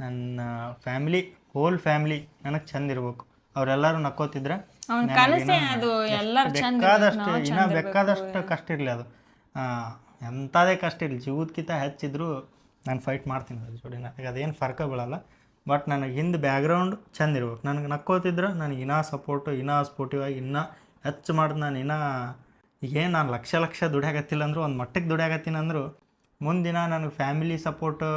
ನನ್ನ ಫ್ಯಾಮ್ಲಿ ಹೋಲ್ ಫ್ಯಾಮ್ಲಿ ನನಗೆ ಚಂದ ಇರ್ಬೇಕು. ಅವರೆಲ್ಲರೂ ನಕ್ಕೋತಿದ್ರೆ
ಅವ್ನ ಕನಸೇ ಅದು ಎಲ್ಲರೂ ಚಂದ
ಬೇಕಾದಷ್ಟು ಇನ್ನ ಬೇಕಾದಷ್ಟು ಕಷ್ಟ ಇರಲಿ ಅದು. ಎಂಥದೇ ಕಷ್ಟ ಇರಲಿ. ಜೀವದಕ್ಕಿಂತ ಹೆಚ್ಚಿದ್ರು ನಾನು ಫೈಟ್ ಮಾಡ್ತೀನಿ ಅದ್ರ ಜೋಡಿ. ನನಗೆ ಅದೇನು ಫರ್ಕ ಬೀಳಲ್ಲ. ಬಟ್ ನನಗೆ ಹಿಂದೆ ಬ್ಯಾಕ್ಗ್ರೌಂಡ್ ಚಂದ ಇರ್ಬೇಕು. ನನಗೆ ನಕ್ಕೋತಿದ್ರೆ ನನಗೆ ಇನ್ನೂ ಸಪೋರ್ಟು ಇನ್ನೂ ಸ್ಪೋರ್ಟಿವ್ ಆಗಿ ಇನ್ನೂ ಹೆಚ್ಚು ಮಾಡಿದ್ ನಾನು ಇನ್ನೂ ಏನು ನಾನು ಲಕ್ಷ ಲಕ್ಷ ದುಡಿಯಾಗತ್ತಿಲ್ಲ ಅಂದರೂ ಒಂದು ಮಟ್ಟಕ್ಕೆ ದುಡಿಯಾಗತ್ತೀನಿ ಅಂದರು ಮುಂದಿನ ನನಗೆ ಫ್ಯಾಮಿಲಿ ಸಪೋರ್ಟು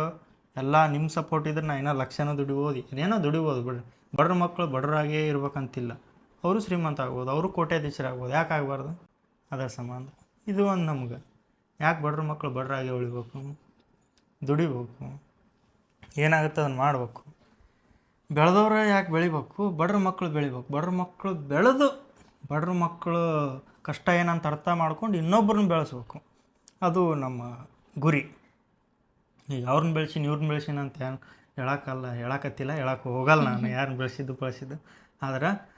ಎಲ್ಲ ನಿಮ್ಮ ಸಪೋರ್ಟ್ ಇದ್ರೆ ನಾನು ಇನ್ನೂ ಲಕ್ಷನೂ ದುಡಿಬೋದು. ಏನೋ ದುಡಿಬೋದು ಬಿಡ್ರಿ. ಬಡ್ರ ಮಕ್ಕಳು ಬಡ್ರಾಗೇ ಇರ್ಬೇಕಂತಿಲ್ಲ. ಅವರು ಶ್ರೀಮಂತ ಆಗ್ಬೋದು, ಅವರು ಕೋಟ್ಯಾಧೀಶರಾಗ್ಬೋದು, ಯಾಕೆ ಆಗಬಾರ್ದು? ಅದರ ಸಂಬಂಧ. ಇದು ಒಂದು ನಮ್ಗೆ. ಯಾಕೆ ಬಡ್ರ ಮಕ್ಕಳು ಬಡ್ರಾಗೆ ಉಳಿಬೇಕು? ದುಡಿಬೇಕು? ಏನಾಗುತ್ತೆ ಅದನ್ನು ಮಾಡಬೇಕು? ಬೆಳೆದವ್ರ ಯಾಕೆ ಬೆಳಿಬೇಕು? ಬಡ್ರ ಮಕ್ಕಳು ಬೆಳಿಬೇಕು. ಬಡ್ರ ಮಕ್ಕಳು ಬೆಳೆದು ಬಡ್ರ ಮಕ್ಕಳು ಕಷ್ಟ ಏನಂತ ಅರ್ಥ ಮಾಡ್ಕೊಂಡು ಇನ್ನೊಬ್ಬರನ್ನ ಬೆಳೆಸ್ಬೇಕು. ಅದು ನಮ್ಮ ಗುರಿ. ಈಗ ಅವ್ರನ್ನ ಬೆಳೆಸಿನಿ ಇವ್ರನ್ನ ಬೆಳೆಸಿನ ಅಂತ ಏನು ಹೇಳಕ್ಕಲ್ಲ, ಹೇಳಕತ್ತಿಲ್ಲ ಹೇಳಕ್ಕೆ ಹೋಗಲ್ಲ ನಾನು. ಯಾರನ್ನ ಬೆಳೆಸಿದ್ದು, ಬಳಸಿದ್ದು. ಆದ್ರೆ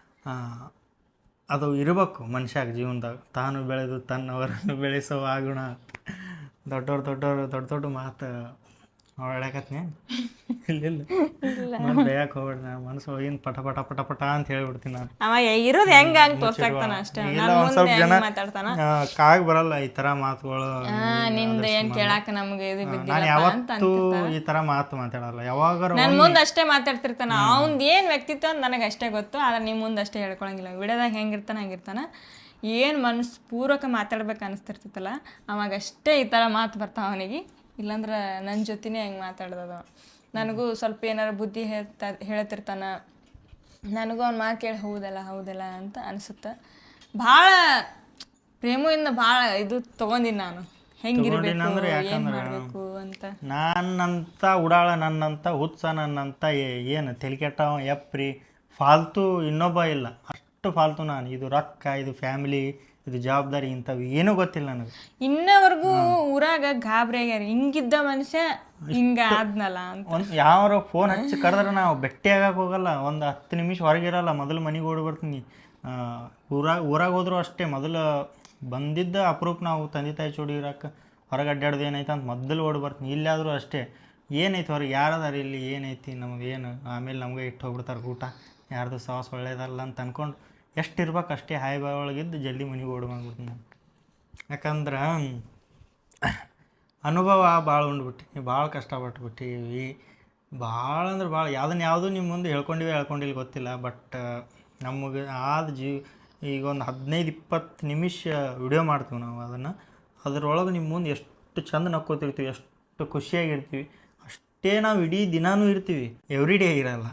ಅದು ಇರಬೇಕು. ಮನುಷ್ಯಾಗ ಜೀವನದಾಗ ತಾನು ಬೆಳೆದು ತನ್ನವರನ್ನು ಬೆಳೆಸೋ ಆಗುಣ ದೊಡ್ಡವ್ರು ದೊಡ್ಡವರು ದೊಡ್ಡ ದೊಡ್ಡ ಮಾತು. ಹೇಳಕತ್ನಿ ಇಲ್ಲ. ಇಲ್ಲ. ಮತ್ತೆ ಬೇಯಕ್ಕೆ ಹೋಗ್ಬೇಡ ನಾನು ಮನಸ್ಸು ಒಳಗಿಂದ ಪಟ ಪಟ ಪಟ ಪಟ ಅಂತ ಹೇಳ್ಬಿಡ್ತೀನಿ ನಾನು.
ಅವ ಇರೋದು ಹೆಂಗ ಹಂಗ ತೋರ್ಸಾಕ್ತಾನ ಅಷ್ಟೇ?
ಇಲ್ಲ
ನನ್
ಒಂದು ಸ್ವಲ್ಪ ಜನ
ಮಾತಾಡ್ತಾನ?
ಕಾಗ್ ಬರಲ್ಲ ಈ ತರ ಮಾತುಗಳು
ನಿಂದ ಏನ್ ಕೇಳಾಕ ನಮಗೆ ಇದು
ನಾನು ಯಾವತ್ತೂ ಈ ತರ ಮಾತು ಮಾತಾಡಲ್ಲ. ಯಾವಾಗ
ನನ್ ಮುಂದೆ ಅಷ್ಟೇ ಮಾತಾಡ್ತಿರ್ತಾನ. ಅವ್ನ್ದು ಏನ್ ವ್ಯಕ್ತಿತ್ವ ಅಂತ ನನಗೆ ಅಷ್ಟೇ ಗೊತ್ತು. ಆದ್ರೆ ನಿಮ್ ಮುಂದೆ ಅಷ್ಟೇ ಹೇಳ್ಕೊಳಂಗಿಲ್ಲ. ವಿಡಿಯೋದಾಗ ಹೆಂಗಿರ್ತಾನ ಹಂಗಿರ್ತಾನ. ಏನ್ ಮನಸ್ಸು ಪೂರ್ವಕ ಮಾತಾಡ್ಬೇಕು ಅನಿಸ್ತಿರ್ತೈತಲ್ಲ ಅವಾಗ ಅಷ್ಟೇ ಈ ಥರ ಮಾತು ಬರ್ತಾವ ಅವನಿಗೆ. ಇಲ್ಲಾಂದ್ರೆ ನನ್ನ ಜೊತೆನೇ ಹೆಂಗೆ ಮಾತಾಡ್ದದ. ನನಗೂ ಸ್ವಲ್ಪ ಏನಾರ ಬುದ್ಧಿ ಹೇಳ್ತಾ ಹೇಳ್ತಿರ್ತಾನೆ. ನನಗೂ ಅವ್ನು ಮಾತು ಕೇಳಿ ಹೌದಲ್ಲ ಹೌದಲ್ಲ ಅಂತ ಅನಿಸುತ್ತೆ. ಭಾಳ ಪ್ರೇಮದಿಂದ ಭಾಳ ಇದು ತಗೊಂಡಿನಿ ನಾನು. ಹೆಂಗಿರ್ಬೇಕು ಏನ್ ಮಾಡ್ಬೇಕು ಅಂತ.
ನನ್ನಂತ ಉಡಾಳ ನನ್ನಂತ ಹುತ್ಸ ನನ್ನಂತ ಏನು ತೆಲಿಕೆಟ್ಟ ಎಪ್ರಿ. ಫಾಲ್ತು ಇನ್ನೊಬ್ಬ ಇಲ್ಲ. ಅಷ್ಟು ಫಾಲ್ತು ನಾನು. ಇದು ರೊಕ್ಕ ಇದು ಫ್ಯಾಮಿಲಿ ಇದು ಜವಾಬ್ದಾರಿ ಇಂಥವು ಏನೂ ಗೊತ್ತಿಲ್ಲ ನನಗೆ.
ಇನ್ನವರೆಗೂ ಊರಾಗ ಗಾಬರಿ ಆಗ್ಯಾರ. ಹಿಂಗಿದ್ದ ಮನುಷ್ಯ ಹಿಂಗ ಆದ್ನಲ್ಲ ಅಂತ.
ಒಂದು ಯಾವ್ರ ಫೋನ್ ಹಚ್ಚಿ ಕರೆದ್ರೆ ನಾವು ಭೇಟಿ ಆಗಕ್ಕೆ ಹೋಗಲ್ಲ. ಒಂದು ಹತ್ತು ನಿಮಿಷ ಹೊರಗಿರಲ್ಲ ಮೊದಲು ಮನೆಗೆ ಓಡಿ ಬರ್ತೀನಿ. ಊರಾಗ ಊರಾಗ ಹೋದ್ರು ಅಷ್ಟೇ. ಮೊದಲು ಬಂದಿದ್ದ ಅಪರೂಪ ನಾವು ತಂದೆ ತಾಯಿ ಚೂಡಿ ಇರಕ್ಕೆ ಹೊರಗೆ ಅಡ್ಡಾಡೋದು ಏನೈತೆ ಅಂತ ಮೊದಲು ಓಡಿ ಬರ್ತೀನಿ. ಇಲ್ಲಾದರೂ ಅಷ್ಟೇ. ಏನೈತೆ ಹೊರಗೆ? ಯಾರದಾರ ಇಲ್ಲಿ? ಏನೈತಿ? ನಮಗೆ ಏನು ಆಮೇಲೆ ನಮಗೆ ಇಟ್ಟು ಹೋಗ್ಬಿಡ್ತಾರೆ ಊಟ. ಯಾರ್ದು ಸಾಸ್ ಒಳ್ಳೇದಲ್ಲ ಅಂತ ಅನ್ಕೊಂಡು ಎಷ್ಟು ಇರ್ಬೇಕು ಅಷ್ಟೇ ಹಾಯ್ ಬಾಯ್ ಒಳಗಿದ್ದು ಜಲ್ದಿ ಮನೆಗೆ ಓಡ್ ಮಾಡ್ಬಿಡ್ತೀನಿ ಯಾಕಂದ್ರೆ, ಅನುಭವ ಭಾಳ ಉಂಡ್ಬಿಟ್ಟು. ಭಾಳ ಕಷ್ಟಪಟ್ಬಿಟ್ಟಿವಿ ಭಾಳ ಅಂದ್ರೆ ಭಾಳ ಯಾವ್ದನ್ನ ಯಾವುದು ನಿಮ್ಮ ಮುಂದೆ ಹೇಳ್ಕೊಂಡಿವಿ ಹೇಳ್ಕೊಂಡಿಲ್ಲ ಗೊತ್ತಿಲ್ಲ ಬಟ್ ನಮಗೆ ಆದ ಜೀವ ಈಗ ಒಂದು ಹದಿನೈದು ಇಪ್ಪತ್ತು ನಿಮಿಷ ವಿಡಿಯೋ ಮಾಡ್ತೀವಿ ನಾವು ಅದನ್ನು. ಅದರೊಳಗೆ ನಿಮ್ಮ ಮುಂದೆ ಎಷ್ಟು ಚಂದ ನಕ್ಕೋತಿರ್ತೀವಿ, ಎಷ್ಟು ಖುಷಿಯಾಗಿರ್ತೀವಿ, ಅಷ್ಟೇ ನಾವು ಇಡೀ ದಿನಾನೂ ಇರ್ತೀವಿ. ಎವ್ರಿ ಡೇ ಇರಲ್ಲ.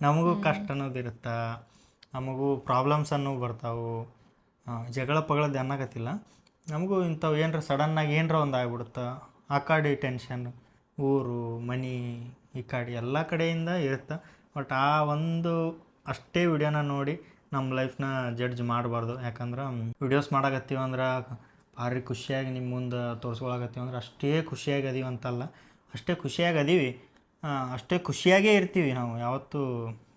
ನಮಗೂ ಕಷ್ಟ ಅನ್ನೋದು ನಮಗೂ ಪ್ರಾಬ್ಲಮ್ಸ್ ಅನ್ನು ಬರ್ತಾವೆ. ಜಗಳ ಪಗಳದ್ದು ಅನ್ನಕತ್ತಿಲ್ಲ ನಮಗೂ ಇಂಥವು ಏನರ ಸಡನ್ನಾಗಿ ಏನರ ಒಂದು ಆಗ್ಬಿಡುತ್ತೆ? ಆ ಕಡೆ ಟೆನ್ಷನ್ ಊರು, ಮನೆ, ಈ ಕಡೆ ಎಲ್ಲ ಕಡೆಯಿಂದ ಇರುತ್ತೆ? ಬಟ್ ಆ ಒಂದು ಅಷ್ಟೇ ವಿಡಿಯೋನ ನೋಡಿ ನಮ್ಮ ಲೈಫ್ನ ಜಡ್ಜ್ ಮಾಡಬಾರ್ದು. ಯಾಕಂದ್ರೆ ವಿಡಿಯೋಸ್ ಮಾಡಕತ್ತೀವಿ ಅಂದ್ರೆ ಭಾರಿ ಖುಷಿಯಾಗಿ ನಿಮ್ಮ ಮುಂದೆ ತೋರಿಸ್ಕೊಳಕತ್ತೀವಿ ಅಂದ್ರೆ ಅಷ್ಟೇ ಖುಷಿಯಾಗಿ ಅದೀವಿ ಅಂತಲ್ಲ. ಅಷ್ಟೇ ಖುಷಿಯಾಗಿ ಅದೀವಿ. ಅಷ್ಟೇ ಖುಷಿಯಾಗೇ ಇರ್ತೀವಿ ನಾವು. ಯಾವತ್ತೂ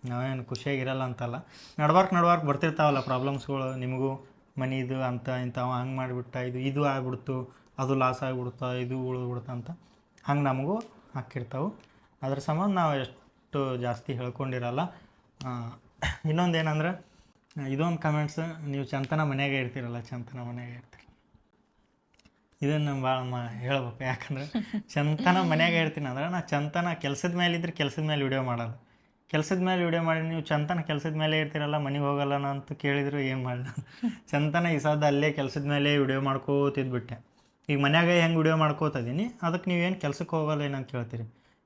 ನಾವೇನು ಖುಷಿಯಾಗಿರಲ್ಲ ಅಂತಲ್ಲ. ನಡ್ಬಾರ್ಕ್ ನಡ್ಬಾರ್ಕ್ ಬರ್ತಿರ್ತಾವಲ್ಲ ಪ್ರಾಬ್ಲಮ್ಸ್ಗಳು. ನಿಮಗೂ ಮನಿದು ಅಂತ ಇಂಥವು ಹಂಗೆ ಮಾಡಿಬಿಟ್ಟ ಇದು ಇದು ಆಗ್ಬಿಡ್ತು ಅದು ಲಾಸ್ ಆಗಿಬಿಡ್ತಾ ಇದು ಉಳಿದ್ಬಿಡ್ತಾ ಅಂತ ಹಂಗೆ ನಮಗೂ ಹಾಕಿರ್ತಾವೆ. ಅದ್ರ ಸಂಬಂಧ ನಾವು ಎಷ್ಟು ಜಾಸ್ತಿ ಹೇಳ್ಕೊಂಡಿರಲ್ಲ. ಇನ್ನೊಂದು ಏನಂದ್ರೆ ಇದೊಂದು ಕಮೆಂಟ್ಸ್ ನೀವು ಚಂತನ ಮನೆಯಾಗೆ ಇರ್ತೀರಲ್ಲ ಚಂತನ ಮನೆಯಾಗೆ ಇರ್ತೀರಿ. ಇದನ್ನು ಭಾಳ ಮ ಹೇಳ್ಬೇಕು. ಯಾಕಂದ್ರೆ ಚಂತನ ಮನೆಯಾಗೆ ಇರ್ತೀನಿ ಅಂದ್ರೆ ನಾ ಚಂತನ ಕೆಲಸದ ಮೇಲೆ ಇದ್ರೆ ಕೆಲಸದ ಮೇಲೆ ವಿಡಿಯೋ ಮಾಡಲ್ಲ. ಕೆಲಸದ ಮೇಲೆ ವಿಡಿಯೋ ಮಾಡಿ, ನೀವು ಚಂತನ ಕೆಲಸದ ಮೇಲೆ ಇರ್ತೀರಲ್ಲ, ಮನೆಗೆ ಹೋಗಲ್ಲ ಅಂತ ಕೇಳಿದ್ರು ಏನು ಮಾಡಲ್ಲ ಚಂತನ ಈ ಸದ ಅಲ್ಲೇ ಕೆಲಸದ ಮೇಲೆ ವಿಡಿಯೋ ಮಾಡ್ಕೋತಿದ್ಬಿಟ್ಟೆ. ಈಗ ಮನ್ಯಾಗ ಹೆಂಗೆ ವಿಡಿಯೋ ಮಾಡ್ಕೋತಿದ್ದೀನಿ ಅದಕ್ಕೆ ನೀವೇನು ಕೆಲಸಕ್ಕೆ ಹೋಗಲ್ಲ ಏನಂತ ಕೇಳ್ತೀರಿ.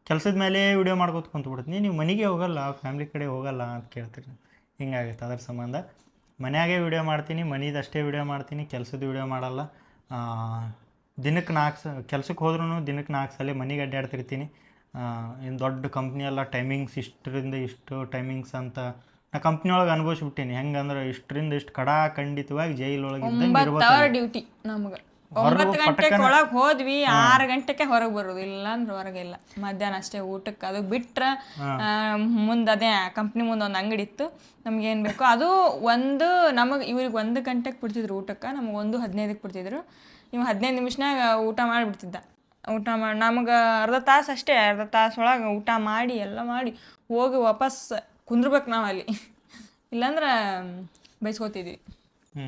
ಕೆಲಸದ ಮೇಲೆ ವಿಡಿಯೋ ಮಾಡ್ಕೋತ ಕುಂತ್ಬಿಡ್ತೀನಿ, ನೀವು ಮನೆಗೆ ಹೋಗಲ್ಲ, ಫ್ಯಾಮ್ಲಿ ಕಡೆ ಹೋಗಲ್ಲ ಅಂತ ಕೇಳ್ತೀರಿ. ಹಿಂಗಾಗುತ್ತೆ ಅದ್ರ ಸಂಬಂಧ. ಮನ್ಯಾಗೆ ವಿಡಿಯೋ ಮಾಡ್ತೀನಿ ಮನೆಯದಷ್ಟೇ ವಿಡಿಯೋ ಮಾಡ್ತೀನಿ, ಕೆಲಸದ ವಿಡಿಯೋ ಮಾಡಲ್ಲ. ದಿನಕ್ಕೆ ನಾಲ್ಕು ಸ ಕೆಲ್ಸಕ್ಕೆ ಹೋದ್ರೂ ದಿನಕ್ಕೆ ನಾಲ್ಕು ಸಲ ಮನೆಗೆ ಅಡ್ಡಾಡ್ತಿರ್ತೀನಿ ಏನು ದೊಡ್ಡ ಕಂಪ್ನಿ ಎಲ್ಲ ಟೈಮಿಂಗ್ಸ್ ಇಷ್ಟರಿಂದ ಇಷ್ಟು ಟೈಮಿಂಗ್ಸ್ ಅಂತ ನಾ ಕಂಪ್ನಿ ಒಳಗೆ ಅನುಭವಿಸ್ಬಿಟ್ಟೀನಿ. ಹೆಂಗಂದ್ರೆ ಇಷ್ಟರಿಂದ ಇಷ್ಟು ಕಡಾ ಖಂಡಿತವಾಗಿ ಜೈಲೊಳಗೆ ಇದ್ದಂಗೆ
ಡ್ಯೂಟಿ ನಮ್ಗೆ. ಒಂಬತ್ತು ಗಂಟೆಗೆ ಒಳಗೆ ಹೋದ್ವಿ ಆರು ಗಂಟೆಗೆ ಹೊರಗೆ ಬರೋದು. ಇಲ್ಲ ಅಂದ್ರೆ ಹೊರಗೆ ಇಲ್ಲ. ಮಧ್ಯಾಹ್ನ ಅಷ್ಟೇ ಊಟಕ್ಕೆ ಅದು ಬಿಟ್ರೆ ಮುಂದೆ ಅದೇ ಕಂಪ್ನಿ ಮುಂದೆ ಒಂದು ಅಂಗಡಿ ಇತ್ತು. ನಮ್ಗೆ ಏನು ಬೇಕು? ಅದು ಒಂದು ನಮಗೆ ಇವ್ರಿಗೆ ಒಂದು ಗಂಟೆಗೆ ಬಿಡ್ತಿದ್ರು ಊಟಕ್ಕೆ. ನಮಗೆ ಒಂದು ಹದಿನೈದಕ್ಕೆ ಬಿಡ್ತಿದ್ರು. ಇವ್ ಹದಿನೈದು ನಿಮಿಷನಾಗ ಊಟ ಮಾಡಿಬಿಡ್ತಿದ್ದ. ಊಟ ಮಾಡಿ ನಮಗೆ ಅರ್ಧ ತಾಸು ಅಷ್ಟೇ ಅರ್ಧ ತಾಸು ಒಳಗೆ ಊಟ ಮಾಡಿ ಎಲ್ಲ ಮಾಡಿ ಹೋಗಿ ವಾಪಸ್ ಕುಂದ್ರಬೇಕು ನಾವು ಅಲ್ಲಿ. ಇಲ್ಲಾಂದ್ರೆ ಬೈಸ್ಕೊತಿದ್ವಿ.
ಹ್ಞೂ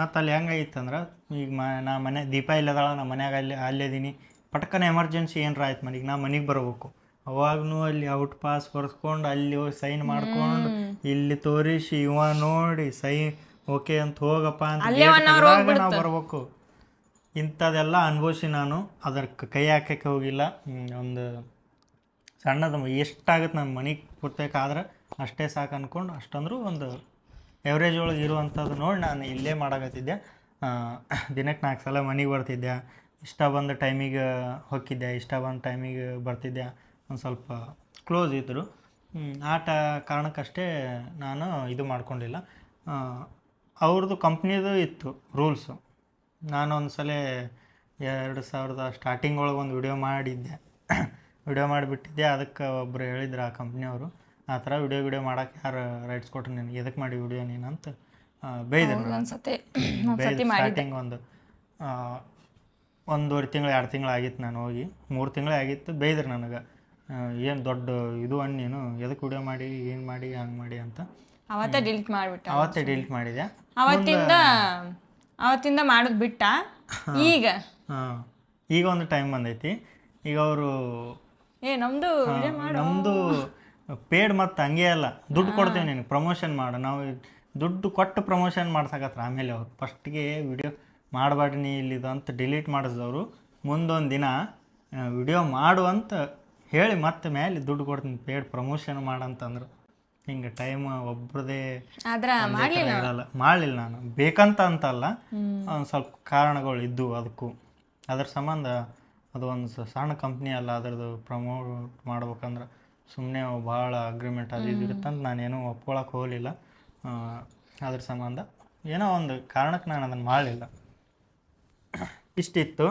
ಮತ್ತು ಅಲ್ಲಿ ಹೆಂಗಾಗಿತ್ತಂದ್ರೆ ಈಗ ಮ ನಾ ಮನೆ ದೀಪ ಇಲ್ಲದಾಳ ನಮ್ಮ ಮನ್ಯಾಗ ಅಲ್ಲಿ ಅಲ್ಲಿದ್ದೀನಿ ಪಟ್ಕನ ಎಮರ್ಜೆನ್ಸಿ ಏನಾರ ಆಯ್ತು ಮನೆಗೆ ನಾ ಮನೆಗೆ ಬರಬೇಕು. ಅವಾಗೂ ಅಲ್ಲಿ ಔಟ್ ಪಾಸ್ ಬರ್ಸ್ಕೊಂಡು ಅಲ್ಲಿ ಹೋಗಿ ಸೈನ್ ಮಾಡ್ಕೊಂಡು ಇಲ್ಲಿ ತೋರಿಸಿ ಇವ ನೋಡಿ ಸೈನ್ ಓಕೆ ಅಂತ ಹೋಗಪ್ಪ ಅಂತ ನಾವು ಬರ್ಬೇಕು. ಇಂಥದ್ದೆಲ್ಲ ಅನುಭವಿಸಿ ನಾನು ಅದರ ಕೈ ಹಾಕಕ್ಕೆ ಹೋಗಿಲ್ಲ. ಒಂದು ಸಣ್ಣದು ಎಷ್ಟಾಗುತ್ತೆ ನಮ್ಮ ಮನೆಗೆ ಕೊಡ್ಬೇಕಾದ್ರೆ ಅಷ್ಟೇ ಸಾಕು ಅಂದ್ಕೊಂಡು ಅಷ್ಟಂದ್ರೂ ಒಂದು ಎವ್ರೇಜ್ ಒಳಗೆ ಇರುವಂಥದ್ದು ನೋಡಿ ನಾನು ಇಲ್ಲೇ ಮಾಡಕತ್ತಿದ್ದೆ. ದಿನಕ್ಕೆ ನಾಲ್ಕು ಸಲ ಮನೆಗೆ ಬರ್ತಿದ್ದೆ. ಇಷ್ಟ ಬಂದ ಟೈಮಿಗೆ ಹೊಕ್ಕಿದ್ದೆ, ಇಷ್ಟ ಬಂದ ಟೈಮಿಗೆ ಬರ್ತಿದ್ದೆ. ಒಂದು ಸ್ವಲ್ಪ ಕ್ಲೋಸ್ ಇದ್ದರು. ಆಟ ಕಾರಣಕ್ಕಷ್ಟೇ ನಾನು ಇದು ಮಾಡ್ಕೊಂಡಿಲ್ಲ. ಅವ್ರದ್ದು ಕಂಪ್ನಿದು ಇತ್ತು ರೂಲ್ಸು ನಾನು ಒಂದು ಸಲ ಎರಡು ಸಾವಿರದ ಸ್ಟಾರ್ಟಿಂಗ್ ಒಳಗೆ ಒಂದು ವಿಡಿಯೋ ಮಾಡಿದ್ದೆ. ವಿಡಿಯೋ ಮಾಡಿಬಿಟ್ಟಿದ್ದೆ. ಅದಕ್ಕೆ ಒಬ್ಬರು ಹೇಳಿದ್ರು ಆ ಕಂಪ್ನಿಯವರು ಆ ಥರ ವಿಡಿಯೋ ವಿಡಿಯೋ ಮಾಡೋಕ್ಕೆ ಯಾರು ರೈಟ್ಸ್ ಕೊಟ್ರು ನಿನಗೆ? ಎದಕ್ಕೆ ಮಾಡಿ ವಿಡಿಯೋ ನೀನು ಅಂತ ಬೈದರು
ಒಂದ್ಸತಿ
ಸ್ಟಾರ್ಟಿಂಗ್ ಒಂದು ಒಂದೂವರೆ ತಿಂಗಳು ಎರಡು ತಿಂಗಳು ಆಗಿತ್ತು ನಾನು ಹೋಗಿ. ಮೂರು ತಿಂಗಳೇ ಆಗಿತ್ತು ಬೈದ್ರು ನನಗೆ. ಏನು ದೊಡ್ಡ ಇದು ಅಣ್ಣ ನೀನು? ಎದಕ್ಕೆ ವಿಡಿಯೋ ಮಾಡಿ ಏನು ಮಾಡಿ ಹಂಗೆ ಮಾಡಿ ಅಂತ.
ಅವತ್ತೇ ಡಿಲೀಟ್ ಮಾಡಿಬಿಟ್ಟ
ಅವತ್ತೇ ಡಿಲೀಟ್ ಮಾಡಿದೆ
ಅವತ್ತಿಂದ ಅವತ್ತಿಂದ ಮಾಡೋದು ಬಿಟ್ಟ? ಈಗ?
ಹಾಂ. ಈಗ ಒಂದು ಟೈಮ್ ಬಂದೈತಿ. ಈಗ ಅವರು
ಏ ನಮ್ದು ಮಾಡು.
ನಮ್ಮದು ಪೇಡ್ ಮತ್ತು ಹಂಗೆ ಅಲ್ಲ. ದುಡ್ಡು ಕೊಡ್ತೇವೆ ನಿನಗೆ ಪ್ರಮೋಷನ್ ಮಾಡು. ನಾವು ದುಡ್ಡು ಕೊಟ್ಟು ಪ್ರಮೋಷನ್ ಮಾಡ್ಸಕತ್ರ. ಆಮೇಲೆ ಅವ್ರು ಫಸ್ಟ್ಗೆ ವಿಡಿಯೋ ಮಾಡಬೇಡ್ರಿ ನೀ ಇಲ್ಲಿದು ಅಂತ ಡಿಲೀಟ್ ಮಾಡಿಸಿದವರು. ಮುಂದೊಂದು ದಿನ ವಿಡಿಯೋ ಮಾಡು ಅಂತ ಹೇಳಿ ಮತ್ತೆ ಮೇಲೆ ದುಡ್ಡು ಕೊಡ್ತೀನಿ ಪೇಡ್ ಪ್ರಮೋಷನ್ ಮಾಡಂತಂದ್ರು ಹಿಂಗೆ ಟೈಮ್ ಒಬ್ರದೇ
ಆದ್ರ
ಒಂದೇ ಇರಲ್ಲ. ಮಾಡಲಿಲ್ಲ ನಾನು. ಬೇಕಂತ ಅಂತಲ್ಲ ಒಂದು ಸ್ವಲ್ಪ ಕಾರಣಗಳು ಇದ್ದು ಅದಕ್ಕೂ. ಅದ್ರ ಸಂಬಂಧ ಅದು ಒಂದು ಸಣ್ಣ ಕಂಪ್ನಿ ಅಲ್ಲ ಅದರದ್ದು ಪ್ರಮೋಟ್ ಮಾಡ್ಬೇಕಂದ್ರೆ ಸುಮ್ಮನೆ ಭಾಳ ಅಗ್ರಿಮೆಂಟ್ ಅದು ಇದು ಇರುತ್ತಂತ ನಾನೇನು ಒಪ್ಕೊಳಕ್ಕೆ ಹೋಗಲಿಲ್ಲ. ಅದ್ರ ಸಂಬಂಧ ಏನೋ ಒಂದು ಕಾರಣಕ್ಕೆ ನಾನು ಅದನ್ನು ಮಾಡಲಿಲ್ಲ. ಇಷ್ಟಿತ್ತು.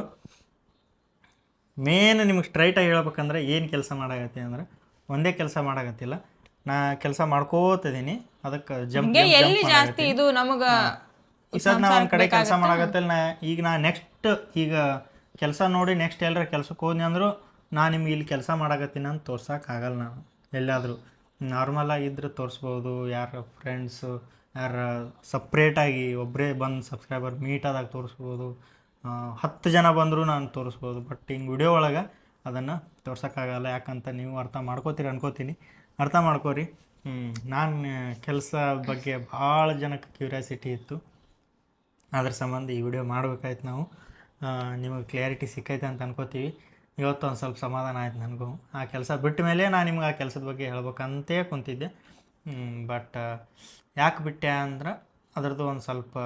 ಮೇನ್ ನಿಮಗೆ ಸ್ಟ್ರೈಟಾಗಿ ಹೇಳ್ಬೇಕಂದ್ರೆ ಏನು ಕೆಲಸ ಮಾಡಾಗತ್ತೆ ಅಂದ್ರೆ ಒಂದೇ ಕೆಲಸ ಮಾಡಾಕತ್ತಿಲ್ಲ. ನಾ ಕೆಲಸ ಮಾಡ್ಕೋತಿದ್ದೀನಿ ಅದಕ್ಕೆ ಜಂಪ್
ಎಲ್ಲಿ ಜಾಸ್ತಿ ಇದು ನಮಗ
ಈ ಸದ್ ನಾ ಒಂದು ಕಡೆ ಕೆಲಸ ಮಾಡಾಕತ್ತಲ್ಲ ನಾ. ಈಗ ನಾ ನೆಕ್ಸ್ಟ್ ಈಗ ಕೆಲಸ ನೋಡಿ ನೆಕ್ಸ್ಟ್ ಎಲ್ಲರ ಕೆಲ್ಸಕ್ಕೆ ಹೋದ್ನಿ ಅಂದ್ರು ನಾ ನಿಮ್ಗೆ ಇಲ್ಲಿ ಕೆಲಸ ಮಾಡಾಕತ್ತೀನಿ ಅಂತ ತೋರ್ಸೋಕ್ಕಾಗಲ್ಲ ನಾನು. ಎಲ್ಲಾದರೂ ನಾರ್ಮಲ್ ಆಗಿದ್ರೆ ತೋರಿಸ್ಬೋದು. ಯಾರ ಫ್ರೆಂಡ್ಸು ಯಾರ ಸಪ್ರೇಟಾಗಿ ಒಬ್ಬರೇ ಬಂದು ಸಬ್ಸ್ಕ್ರೈಬರ್ ಮೀಟ್ ಆದಾಗ ತೋರಿಸ್ಬೋದು. ಹತ್ತು ಜನ ಬಂದರೂ ನಾನು ತೋರಿಸ್ಬೋದು. ಬಟ್ ಹಿಂಗೆ ವಿಡಿಯೋ ಒಳಗೆ ಅದನ್ನು ತೋರ್ಸೋಕ್ಕಾಗಲ್ಲ ಯಾಕಂತ ನೀವು ಅರ್ಥ ಮಾಡ್ಕೋತೀರಿ ಅನ್ಕೋತೀನಿ. ಅರ್ಥ ಮಾಡ್ಕೋರಿ. ನಾನು, ಕೆಲಸ ಬಗ್ಗೆ ಭಾಳ ಜನಕ್ಕೆ ಕ್ಯೂರಿಯಾಸಿಟಿ ಇತ್ತು. ಅದ್ರ ಸಂಬಂಧ ಈ ವಿಡಿಯೋ ಮಾಡ್ಬೇಕಾಯ್ತು ನಾವು. ನಿಮಗೆ ಕ್ಲಿಯಾರಿಟಿ ಸಿಕ್ಕೈತೆ ಅಂತ ಅನ್ಕೋತೀವಿ. ಇವತ್ತು ಒಂದು ಸ್ವಲ್ಪ ಸಮಾಧಾನ ಆಯ್ತು ನನಗೂ. ಆ ಕೆಲಸ ಬಿಟ್ಟ ಮೇಲೆ ನಾನು ನಿಮ್ಗೆ ಆ ಕೆಲಸದ ಬಗ್ಗೆ ಹೇಳ್ಬೇಕಂತೇ ಕುಂತಿದ್ದೆ. ಬಟ್ ಯಾಕೆ ಬಿಟ್ಟೆ ಅಂದ್ರೆ ಅದ್ರದ್ದು ಒಂದು ಸ್ವಲ್ಪ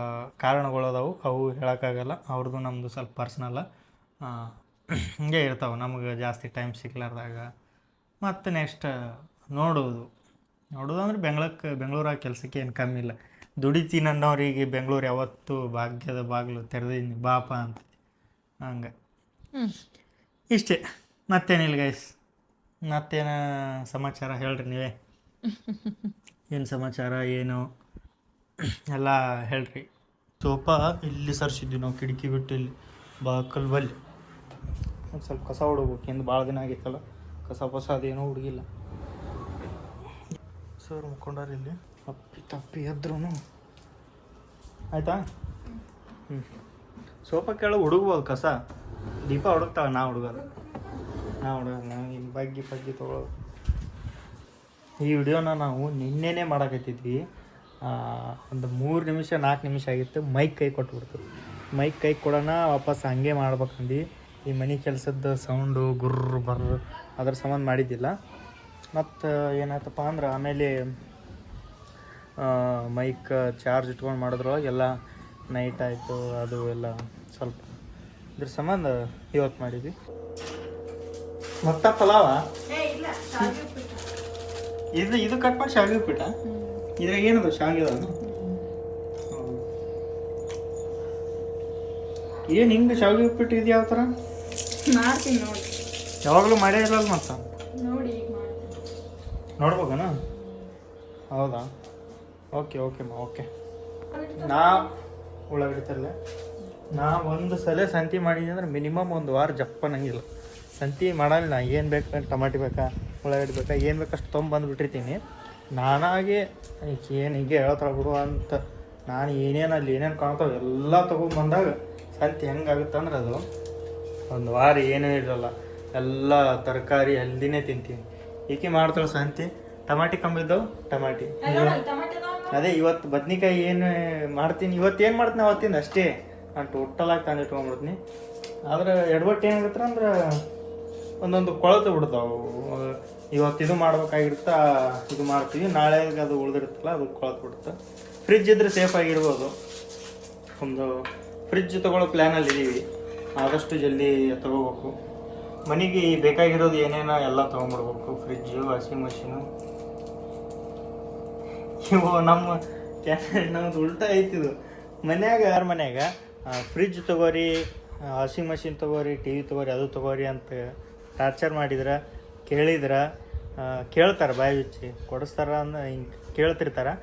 ಕಾರಣಗಳದಾವು ಅವು ಹೇಳೋಕ್ಕಾಗಲ್ಲ. ಅವ್ರದ್ದು ನಮ್ಮದು ಸ್ವಲ್ಪ ಪರ್ಸ್ನಲ್ಲ ಹಿಂಗೆ ಇರ್ತಾವೆ. ನಮಗೆ ಜಾಸ್ತಿ ಟೈಮ್ ಸಿಗ್ಲಾರ್ದಾಗ ಮತ್ತು ನೆಕ್ಸ್ಟ್ ನೋಡೋದು ನೋಡೋದು ಅಂದ್ರೆ ಬೆಂಗ್ಳಕ್ಕೆ ಬೆಂಗಳೂರಾಗ ಕೆಲಸಕ್ಕೆ ಏನು ಕಮ್ಮಿ ಇಲ್ಲ. ದುಡಿತೀನಿ ಅನ್ನೋರಿಗೆ ಬೆಂಗಳೂರು ಯಾವತ್ತೂ ಭಾಗ್ಯದ ಬಾಗಿಲು ತೆರೆದಿದ್ದೀನಿ. ಬಾಪ ಅಂತ. ಹಂಗೆ. ಇಷ್ಟೇ. ಮತ್ತೇನಿಲ್ಲ ಗೈಸ್ ಮತ್ತೇನು ಸಮಾಚಾರ ಹೇಳ್ರಿ ನೀವೇ? ಏನು ಸಮಾಚಾರ ಏನು? ಎಲ್ಲ ಹೇಳ್ರಿ. ತೋಪ ಇಲ್ಲಿ ಸರ್ಸಿದ್ವಿ ನಾವು? ಕಿಟಕಿ ಬಿಟ್ಟು ಇಲ್ಲಿ ಬಾಕಲ್ ಬಲ್ಲಿ. ಒಂದು ಸ್ವಲ್ಪ ಕಸ ಹೊಡ್ಬೇಕು. ಹಿಂದೆ ಭಾಳ ದಿನ ಆಗೈತಲ್ಲ. ಕಸ ಪಸ ಅದೇನೋ ಹುಡುಗಿಲ್ಲ. ಸರ್ ಮುಕ್ಕೊಂಡಾರ ಇಲ್ಲಿ. ಅಪ್ಪಿ ತಪ್ಪಿ ಎದ್ರು ಆಯ್ತಾ? ಹ್ಞೂ ಸೋಫಾ ಕೆಳಗೆ ಹುಡುಗ್ಬೋದು ಕಸ. ದೀಪ ಹುಡುಕ್ತಾವ ನಾ ಹುಡುಗಲ್ಲ ನಾ ಹುಡುಗಲ್ಲ ನಾ ಇನ್ ಬಗ್ಗಿ ಬಗ್ಗಿ ತೊಗೊಳೋದು. ಈ ವಿಡಿಯೋನ ನಾವು ನಿನ್ನೆನೇ ಮಾಡಾಕತ್ತಿದ್ವಿ. ಆ, ಒಂದು ಮೂರು ನಿಮಿಷ ನಾಲ್ಕು ನಿಮಿಷ ಆಗಿತ್ತು. ಮೈಕ್ ಕೈ ಕೊಟ್ಬಿಡ್ತು. ಮೈಕ್ ಕೈ ಕೊಡೋಣ ವಾಪಸ್ ಹಂಗೆ ಮಾಡ್ಬೇಕಂದು ಈ ಮನೆ ಕೆಲಸದ ಸೌಂಡು ಗುರ್ರ ಬರ್ರ. ಅದ್ರ ಸಂಬಂಧ ಮಾಡಿದ್ದಿಲ್ಲ. ಮತ್ತು ಏನಾಯ್ತಪ್ಪ ಅಂದ್ರೆ ಆಮೇಲೆ ಮೈಕ್ ಚಾರ್ಜ್ ಇಟ್ಕೊಂಡು ಮಾಡಿದ್ರೊಳಗೆ ಎಲ್ಲ ನೈಟ್ ಆಯಿತು ಅದು ಎಲ್ಲ ಸ್ವಲ್ಪ ಇದ್ರ ಸಂಬಂಧ ಇವತ್ತು ಮಾಡಿದ್ವಿ. ಮತ್ತ ಪಲಾವ? ಇದು ಇದು ಕಟ್ ಮಾಡಿ ಶಾವಿಗೆ ಉಪ್ಪಿಟ್ಟ? ಇದ್ರಾಗ ಏನದು ಶಾವಿಗೆ ಅದು ಏನು ಹಿಂಗೆ ಶಾವಿಗೆ ಉಪ್ಪಿಟ್ಟು ಇದು ಯಾವ ಥರ
ಮಾಡ್ತೀನಿ ನೋಡಿ.
ಯಾವಾಗಲೂ ಮಾಡೇ ಇರಲ್ಲ ಮತ್ತೆ?
ನೋಡಿ ಮಾಡ್ತೀನಿ
ಹೌದಾ? ಓಕೆ ಓಕೆ ಮಾ, ಓಕೆ. ನಾ ಉಳ್ಳಾಗಡ್ಡಿ ನಾ ಒಂದು ಸಲ ಸಂತಿ ಮಾಡಿದ್ದೀನಿ ಅಂದ್ರೆ ಮಿನಿಮಮ್ ಒಂದು ವಾರ ಜಪ್ಪನಂಗಿಲ್ಲ. ಸಂತಿ ಮಾಡಲ್ಲ, ನಾ ಏನು ಬೇಕು, ಟಮಾಟಿ ಬೇಕಾ, ಉಳ್ಳಾಗಡ್ಡಿ ಬೇಕಾ, ಏನು ಬೇಕಷ್ಟು ತೊಗೊಂಬಂದ್ಬಿಟ್ಟಿರ್ತೀನಿ ನಾನಾಗೆ ಏನು ಹೀಗೆ ಹೇಳ್ತಾಳೆ ಬಿಡು ಅಂತ ನಾನು ಏನೇನು ಅಲ್ಲಿ ಏನೇನು ಕಾಣ್ತಾವೆ ಎಲ್ಲ ತೊಗೊಂಬಂದಾಗ ಸಂತಿ ಹೆಂಗಾಗುತ್ತೆ ಅಂದ್ರೆ ಅದು ಒಂದು ವಾರ ಏನೂ ಇರಲ್ಲ. ಎಲ್ಲ ತರಕಾರಿ ಅಲ್ಲಿನೇ ತಿಂತೀನಿ. ಈಕೆ ಮಾಡ್ತಾಳೆ ಸಂತಿ? ಟಮಾಟಿ ಕಂಬಿದ್ದವು ಟಮಾಟಿ. ಅದೇ ಇವತ್ತು ಬದ್ನಿಕಾಯಿ ಏನು ಮಾಡ್ತೀನಿ ಇವತ್ತು ಏನು ಮಾಡ್ತೀನಿ ಅವತ್ತಿಂದ ಅಷ್ಟೇ. ನಾನು ಟೋಟಲ್ ಆಗಿ ತಂದು ಇಟ್ಕೊಂಡ್ಬಿಡ್ತೀನಿ ಆದ್ರೆ ಎಡವಟ್ಟು ಏನಾಗುತ್ತೆ ಅಂದ್ರೆ ಒಂದೊಂದು ಕೊಳತು ಬಿಡ್ತಾವು. ಇವತ್ತು ಇದು ಮಾಡ್ಬೇಕಾಗಿರುತ್ತೆ ಇದು ಮಾಡ್ತೀವಿ. ನಾಳೆ ಅದು ಉಳಿದಿರುತ್ತಲ್ಲ ಅದು ಕೊಳತು ಬಿಡುತ್ತೆ. ಫ್ರಿಜ್ ಇದ್ರೆ ಸೇಫ್ ಆಗಿರ್ಬೋದು ಒಂದು ಫ್ರಿಜ್ ತಗೊಳ್ಳೋ ಪ್ಲ್ಯಾನಲ್ಲಿ ಇದ್ದೀವಿ ಆದಷ್ಟು ಜಲ್ದಿ ತಗೋಬೇಕು. ಮನೆಗೆ ಬೇಕಾಗಿರೋದು ಏನೇನೋ ಎಲ್ಲ ತೊಗೊಂಡ್ಬಿಡ್ಬೇಕು. ಫ್ರಿಜ್ಜು ವಾಷಿಂಗ್ ಮಷೀನು ಇವು ನಮ್ಮ ನಮ್ದು ಉಲ್ಟಾ ಐತಿದು ಮನ್ಯಾಗ ಯಾರ ಮನ್ಯಾಗ? ಫ್ರಿಜ್ ತಗೋರಿ ವಾಷಿಂಗ್ ಮಷಿನ್ ತಗೋರಿ ಟಿ ವಿ ತಗೋರಿ, ಅದು ತಗೋರಿ ಅಂತ ಟಾರ್ಚರ್ ಮಾಡಿದ್ರೆ, ಕೇಳಿದ್ರೆ ಕೇಳ್ತಾರೆ ಬಾಯಿ ಬಿಚ್ಚಿ ಕೊಡಿಸ್ತಾರ ಅಂದ ಹಿಂಗೆ ಕೇಳ್ತಿರ್ತಾರೆ.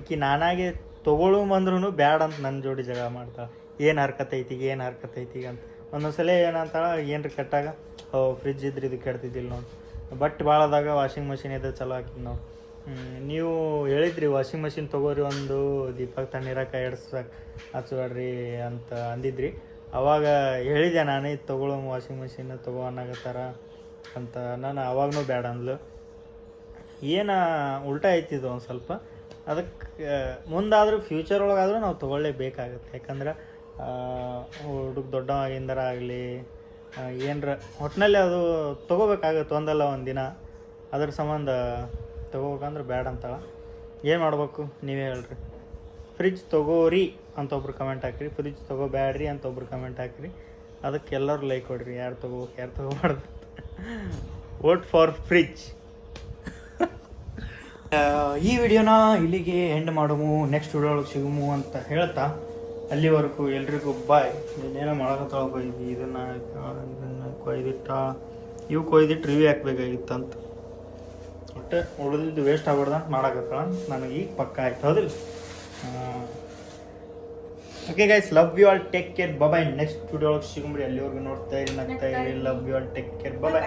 ಈಕಿ ನಾನಾಗೆ ತೊಗೊಳು ಬಂದ್ರೂ ಬ್ಯಾಡ ಅಂತ ನನ್ನ ಜೋಡಿ ಜಗಳ ಮಾಡ್ತಾಳೆ. ಏನು ಹರ್ಕತ್ ಐತಿ ಏನು ಹರ್ಕತ್ ಐತಿ ಅಂತ. ಒಂದೊಂದ್ಸಲ ಏನಂತಾಳ, ಏನ್ರಿ ಕೆಟ್ಟಾಗ? ಓ ಫ್ರಿಜ್ ಇದ್ರೆ ಇದು ಕೆಡ್ತಿದ್ದಿಲ್ಲ ನೋಡಿ. ಬಟ್ ಭಾಳ ಆದಾಗ ವಾಷಿಂಗ್ ಮಷಿನ್ ಇದೆ ಚಲೋ ಹಾಕಿದ್ ನೋಡಿ. ನೀವು ಹೇಳಿದ್ರಿ ವಾಷಿಂಗ್ ಮಷಿನ್ ತೊಗೋರಿ ಒಂದು, ದೀಪಕ್ ತಣ್ಣೀರಾಕ ಎಡ್ಸಕ್ಕೆ ಹಚ್ಬೇಡ್ರಿ ಅಂತ ಅಂದಿದ್ರಿ. ಅವಾಗ ಹೇಳಿದೆ ನಾನು, ಇದು ತೊಗೊಳೋ ವಾಷಿಂಗ್ ಮಷಿನ್ ತೊಗೋ ಅನ್ನಕತ್ತಾರ ಅಂತ. ನಾನು ಅವಾಗೂ ಬೇಡ ಅಂದ್ಲು. ಏನು, ಉಲ್ಟಾ ಆಯ್ತಿದ್ದು ಒಂದು ಸ್ವಲ್ಪ. ಅದಕ್ಕೆ ಮುಂದಾದರೂ ಫ್ಯೂಚರ್ ಒಳಗಾದರೂ ನಾವು ತೊಗೊಳ್ಳೇಬೇಕಾಗತ್ತೆ ಯಾಕಂದ್ರೆ ಹುಡುಗ ದೊಡ್ಡವಾಗಿಂದರ ಆಗಲಿ ಏನರ ಒಟ್ಟಿನಲ್ಲಿ ಅದು ತೊಗೋಬೇಕಾಗತ್ತೆ ಒಂದಲ್ಲ ಒಂದು ದಿನ ಅದ್ರ ಸಂಬಂಧ ತೊಗೋಬೇಕಂದ್ರೆ ಬೇಡ ಅಂತಾಳೆ ಏನು ಮಾಡಬೇಕು? ನೀವೇ ಹೇಳ್ರಿ. ಫ್ರಿಜ್ ತೊಗೋರಿ ಅಂತ ಒಬ್ರು ಕಮೆಂಟ್ ಹಾಕ್ರಿ. ಫ್ರಿಜ್ ತೊಗೋಬ್ಯಾಡ್ರಿ ಅಂತ ಒಬ್ರು ಕಮೆಂಟ್ ಹಾಕ್ರಿ. ಅದಕ್ಕೆ ಎಲ್ಲರೂ ಲೈಕ್ ಕೊಡ್ರಿ. ಯಾರು ತೊಗೋಬೇಕು, ಯಾರು ತೊಗೋಬಾರ್ದು ವೋಟ್ ಫಾರ್ ಫ್ರಿಜ್ ಈ ವಿಡಿಯೋನ ಇಲ್ಲಿಗೆ ಎಂಡ್ ಮಾಡುಮು. ನೆಕ್ಸ್ಟ್ ವಿಡಿಯೋ ಸಿಗಮು ಅಂತ ಹೇಳ್ತಾ ಅಲ್ಲಿವರೆಗೂ ಎಲ್ರಿಗೂ ಬಾಯ್. ಇನ್ನೇನೋ ಮಾಡಕತ್ತಾಳ ಕೊಯ್ದು ಇದನ್ನ ಇದನ್ನ ಕೊಯ್ದಿಟ್ಟ? ಇವು ಕೊಯ್ದಿಟ್ಟು ರಿವ್ಯೂ ಹಾಕ್ಬೇಕಾಗಿತ್ತಂತ ಒಟ್ಟು ಉಳಿದಿದ್ದು ವೇಸ್ಟ್ ಆಗ್ಬಾರ್ದು ಅಂತ ಮಾಡಕತ್ತಾಳ. ನನಗೆ ಈಗ ಪಕ್ಕ ಆಯ್ತು. ಹೌದಿಲ್ಲ? Okay guys love you all take care bye next video ಒಳಗೆ ಸಿಗುಮ್ರಿ ಅಲ್ಲಿವರೆಗೂ ನೋಡ್ತಾ ಇರಿ ನಗ್ತಾ ಇರಿ. Love you all take care bye